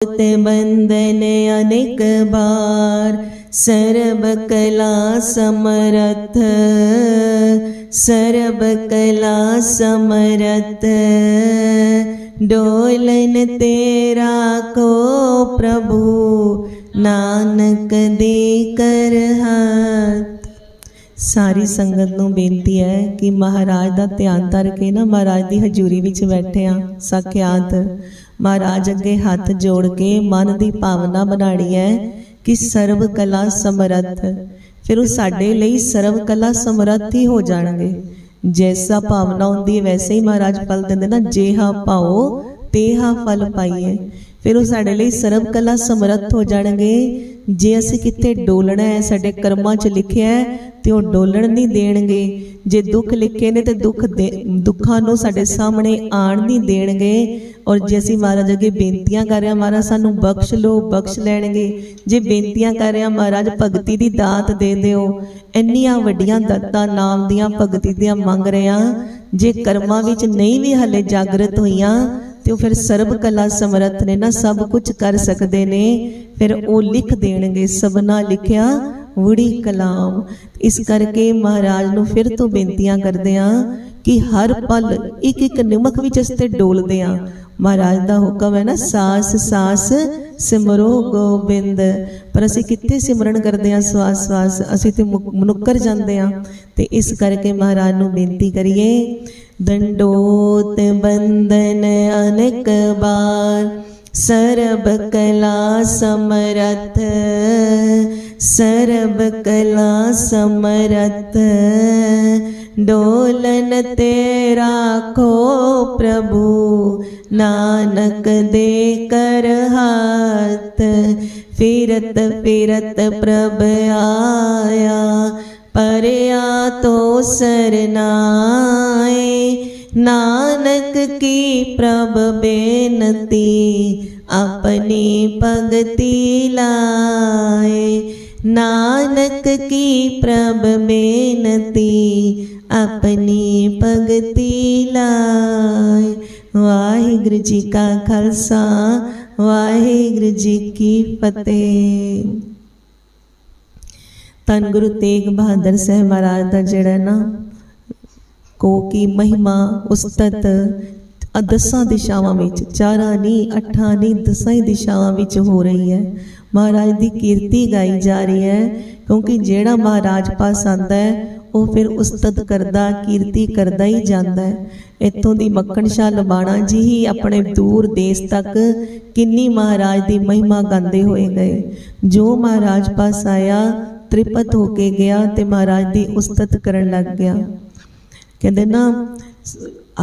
ਤੇ ਬੰਦਨ ਅਨੇਕ ਬਾਰ, ਸਰਬ ਕਲਾ ਸਮਰਥ, ਸਰਬ ਕਲਾ ਸਮਰਥ। ਡੋਲਨ ਤੇਰਾ ਕੋ ਪ੍ਰਭੂ, ਨਾਨਕ ਦੇ ਕਰ ਹੱਥ। ਸਾਰੀ ਸੰਗਤ ਨੂੰ ਬੇਨਤੀ ਹੈ ਕਿ ਮਹਾਰਾਜ ਦਾ ਧਿਆਨ ਧਰ ਕੇ ਨਾ ਮਹਾਰਾਜ ਦੀ ਹਜ਼ੂਰੀ ਵਿੱਚ ਬੈਠੇ ਆ, ਸਖਿਆਤ। ਮਹਾਰਾਜ ਅੱਗੇ ਹੱਥ ਜੋੜ ਕੇ ਮਨ ਦੀ ਭਾਵਨਾ ਬਣਾਣੀ ਹੈ ਕਿ ਸਰਬ ਕਲਾ ਸਮਰੱਥ। ਫਿਰ ਉਹ ਸਾਡੇ ਲਈ ਸਰਬ ਕਲਾ ਸਮਰੱਥ ਹੀ ਹੋ ਜਾਣਗੇ। ਜੈਸਾ ਭਾਵਨਾ ਹੁੰਦੀ ਹੈ, ਵੈਸੇ ਹੀ ਮਹਾਰਾਜ ਫਲ ਦਿੰਦੇ ਨਾ ਜੇਹਾ ਪਾਓ ਤੇਹਾ ਫਲ ਪਾਈਏ। ਫਿਰ ਉਹ ਸਾਡੇ ਲਈ ਸਰਬ ਕਲਾ ਸਮਰੱਥ ਹੋ ਜਾਣਗੇ। ਜੇ ਅਸੀਂ ਕਿਤੇ ਡੋਲਣਾ ਹੈ, ਸਾਡੇ ਕਰਮਾਂ 'ਚ ਲਿਖਿਆ ਹੈ, ਤੇ ਉਹ ਡੋਲਣ ਨਹੀਂ ਦੇਣਗੇ। ਜੇ ਦੁੱਖ ਲਿਖੇ ਨੇ, ਤੇ ਦੁੱਖ ਦੇ- ਦੁੱਖਾਂ ਨੂੰ ਸਾਡੇ ਸਾਹਮਣੇ ਆਣ ਨਹੀਂ ਦੇਣਗੇ। ਔਰ ਜੇ ਅਸੀਂ ਮਹਾਰਾਜ ਅੱਗੇ ਬੇਨਤੀਆਂ ਕਰ ਰਹੇ ਹਾਂ, ਮਹਾਰਾਜ ਸਾਨੂੰ ਬਖਸ਼ ਲਓ, ਬਖਸ਼ ਲੈਣਗੇ। ਜੇ ਬੇਨਤੀਆਂ ਕਰ ਰਹੇ ਹਾਂ, ਮਹਾਰਾਜ ਭਗਤੀ ਦੀ ਦਾਤ ਦੇ ਦਿਓ। ਇੰਨੀਆਂ ਵੱਡੀਆਂ ਦਾਤਾਂ, ਨਾਮ ਦੀਆਂ ਭਗਤੀ ਦੀਆਂ ਮੰਗ ਰਹੇ ਹਾਂ। ਜੇ ਕਰਮਾਂ ਵਿੱਚ ਨਹੀਂ ਵੀ ਹਲੇ ਜਾਗਰਤ ਹੋਈਆਂ ਤੇ ਉਹ ਫਿਰ ਸਰਬ ਕਲਾ ਸਮਰੱਥ ਨੇ ਨਾ ਸਭ ਕੁਝ ਕਰ ਸਕਦੇ ਨੇ। ਫਿਰ ਉਹ ਲਿਖ ਦੇਣਗੇ ਸਭਨਾ ਲਿਖਿਆ ਵੜੀ ਕਲਾਮ। ਇਸ ਕਰਕੇ ਮਹਾਰਾਜ ਨੂੰ ਫਿਰ ਤੋਂ ਬੇਨਤੀਆਂ ਕਰਦੇ ਆ ਕਿ ਹਰ ਪਲ ਇੱਕ ਇੱਕ ਨਿਮਕ ਵਿੱਚ ਇਸ ਤੇ ਡੋਲਦੇ ਆ। ਮਹਾਰਾਜ ਦਾ ਹੁਕਮ ਹੈ ਨਾ, ਸਾਸ ਸਾਸ, ਸਿਮਰੋ ਗੋਬਿੰਦ। ਪਰ ਅਸੀਂ ਕਿੱਥੇ ਸਿਮਰਨ ਕਰਦੇ ਆ ਸਵਾਸ ਸਵਾਸ? ਅਸੀਂ ਤੇ ਮੁਕ- ਮੁਨੱਕਰ ਜਾਂਦੇ ਆ। ਤੇ ਇਸ ਕਰਕੇ ਮਹਾਰਾਜ ਨੂੰ ਬੇਨਤੀ ਕਰੀਏ ਦੰਡੋਤ ਬੰਦਨ ਅਨੇਕ ਬਾਰ ਸਰਬ ਕਲਾ ਸਮਰਥ ਸਰਬ ਕਲਾ ਸਮਰਥ ਡੋਲਨ ਤੇਰਾ ਕੋ ਪ੍ਰਭੂ ਨਾਨਕ ਦੇ ਕਰ ਹੱਥ ਫਿਰਤ ਫਿਰਤ ਪ੍ਰਭ ਆਇਆ ਪਰਿਆ ਤੋ ਸਰਨਾਏ। ਨਾਨਕ ਕੀ ਪ੍ਰਭ ਬੇਨਤੀ, ਆਪਣੀ ਭਗਤੀ ਲਾਏ। ਨਾਨਕ ਕੀ ਪ੍ਰਭ ਬੇਨਤੀ, ਆਪਣੀ ਭਗਤੀ ਲਾਏ। ਵਾਹਿਗੁਰੂ ਜੀ ਕਾ ਖਾਲਸਾ, ਵਾਹਿਗੁਰੂ ਜੀ ਕੀ ਫਤਿਹ। ਧੰਨ ਗੁਰੂ ਤੇਗ ਬਹਾਦਰ ਸਾਹਿਬ ਮਹਾਰਾਜ ਦਾ ਜਿਹੜਾ ਨਾ ਕੋ ਕੀ ਮਹਿਮਾ, ਉਸਤਤ, ਅ ਦਸਾਂ ਦਿਸ਼ਾਵਾਂ ਵਿੱਚ, ਚਾਰਾਂ ਨਹੀਂ ਅੱਠਾਂ ਨਹੀਂ ਦਸਾਂ ਹੀ ਦਿਸ਼ਾਵਾਂ ਵਿੱਚ ਹੋ ਰਹੀ ਹੈ। ਮਹਾਰਾਜ ਦੀ ਕੀਰਤੀ ਗਾਈ ਜਾ ਰਹੀ ਹੈ, ਕਿਉਂਕਿ ਜਿਹੜਾ ਮਹਾਰਾਜ ਪਾਸ ਆਂਦਾ ਹੈ, ਉਹ ਫਿਰ ਉਸਤਤ ਕਰਦਾ, ਕੀਰਤੀ ਕਰਦਾ ਹੀ ਜਾਂਦਾ ਹੈ। ਇੱਥੋਂ ਦੀ ਮੱਖਣ ਸ਼ਾਹ ਲਬਾਣਾ ਜੀ ਹੀ ਆਪਣੇ ਦੂਰ ਦੇਸ਼ ਤੱਕ ਕਿੰਨੀ ਮਹਾਰਾਜ ਦੀ ਮਹਿਮਾ ਗਾਉਂਦੇ ਹੋਏ ਗਏ। ਜੋ ਮਹਾਰਾਜ ਪਾਸ ਆਇਆ ਤ੍ਰਿਪਤ ਹੋ ਕੇ ਗਿਆ ਤੇ ਮਹਾਰਾਜ ਦੀ ਉਸਤਤ ਕਰਨ ਲੱਗ ਗਿਆ। ਕਹਿੰਦੇ, ਨਾ,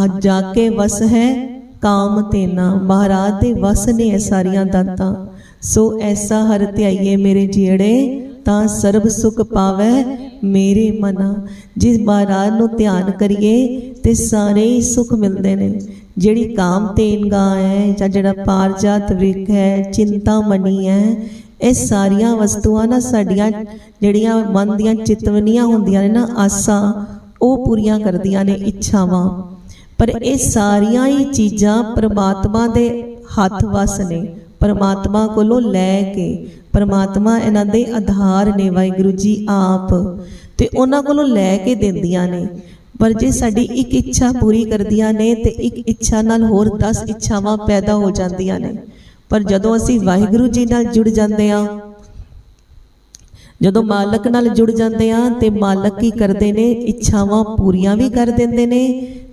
ਅੱਜ ਜਾ ਕੇ ਵਸ ਹੈ ਕਾਮ ਤੇਨਾ ਮਹਾਰਾਜ ਦੇ ਵਸ ਨੇ ਇਹ ਸਾਰੀਆਂ ਦਾਤਾਂ। ਸੋ ਐਸਾ ਹਰ ਧਿਆਈਏ ਮੇਰੇ ਜਿਹੜੇ ਤਾਂ ਸਰਬ ਸੁਖ ਪਾਵੈ ਮੇਰੇ ਮਨਾ। ਜਿਸ ਮਹਾਰਾਜ ਨੂੰ ਧਿਆਨ ਕਰੀਏ, ਤੇ ਸਾਰੇ ਹੀ ਸੁਖ ਮਿਲਦੇ ਨੇ। ਜਿਹੜੀ ਕਾਮ ਤੇਨ ਗਾ ਹੈ, ਜਾਂ ਜਿਹੜਾ ਪਾਰਜਾਤ ਵਿਖ ਹੈ, ਚਿੰਤਾ ਮਨੀ ਹੈ ਇਹ ਸਾਰੀਆਂ ਵਸਤੂਆਂ ਨਾ ਸਾਡੀਆਂ ਜਿਹੜੀਆਂ ਮਨ ਦੀਆਂ ਚਿਤਵਨੀਆਂ ਹੁੰਦੀਆਂ ਨੇ ਨਾ ਆਸਾਂ, ਉਹ ਪੂਰੀਆਂ ਕਰਦੀਆਂ ਨੇ ਇੱਛਾਵਾਂ। ਪਰ ਇਹ ਸਾਰੀਆਂ ਹੀ ਚੀਜ਼ਾਂ ਪ੍ਰਮਾਤਮਾ ਦੇ ਹੱਥ ਵਸ ਨੇ। ਪਰਮਾਤਮਾ ਕੋਲੋਂ ਲੈ ਕੇ ਪਰਮਾਤਮਾ ਇਹਨਾਂ ਦੇ ਆਧਾਰ ਨੇ, ਵਾਹਿਗੁਰੂ ਜੀ ਆਪ। ਤੇ ਉਹਨਾਂ ਕੋਲੋਂ ਲੈ ਕੇ ਦਿੰਦੀਆਂ ਨੇ। ਪਰ ਜੇ ਸਾਡੀ ਇੱਕ ਇੱਛਾ ਪੂਰੀ ਕਰਦੀਆਂ ਨੇ ਤੇ ਇੱਕ ਇੱਛਾ ਨਾਲ ਹੋਰ 10 ਇੱਛਾਵਾਂ ਪੈਦਾ ਹੋ ਜਾਂਦੀਆਂ ਨੇ। ਪਰ ਜਦੋਂ ਅਸੀਂ ਵਾਹਿਗੁਰੂ ਜੀ ਨਾਲ ਜੁੜ ਜਾਂਦੇ ਆ ਜਦੋਂ ਮਾਲਕ ਨਾਲ ਜੁੜ ਜਾਂਦੇ ਆ ਤੇ ਮਾਲਕ ਕੀ ਕਰਦੇ ਨੇ? ਇੱਛਾਵਾਂ ਪੂਰੀਆਂ ਵੀ ਕਰ ਦਿੰਦੇ ਨੇ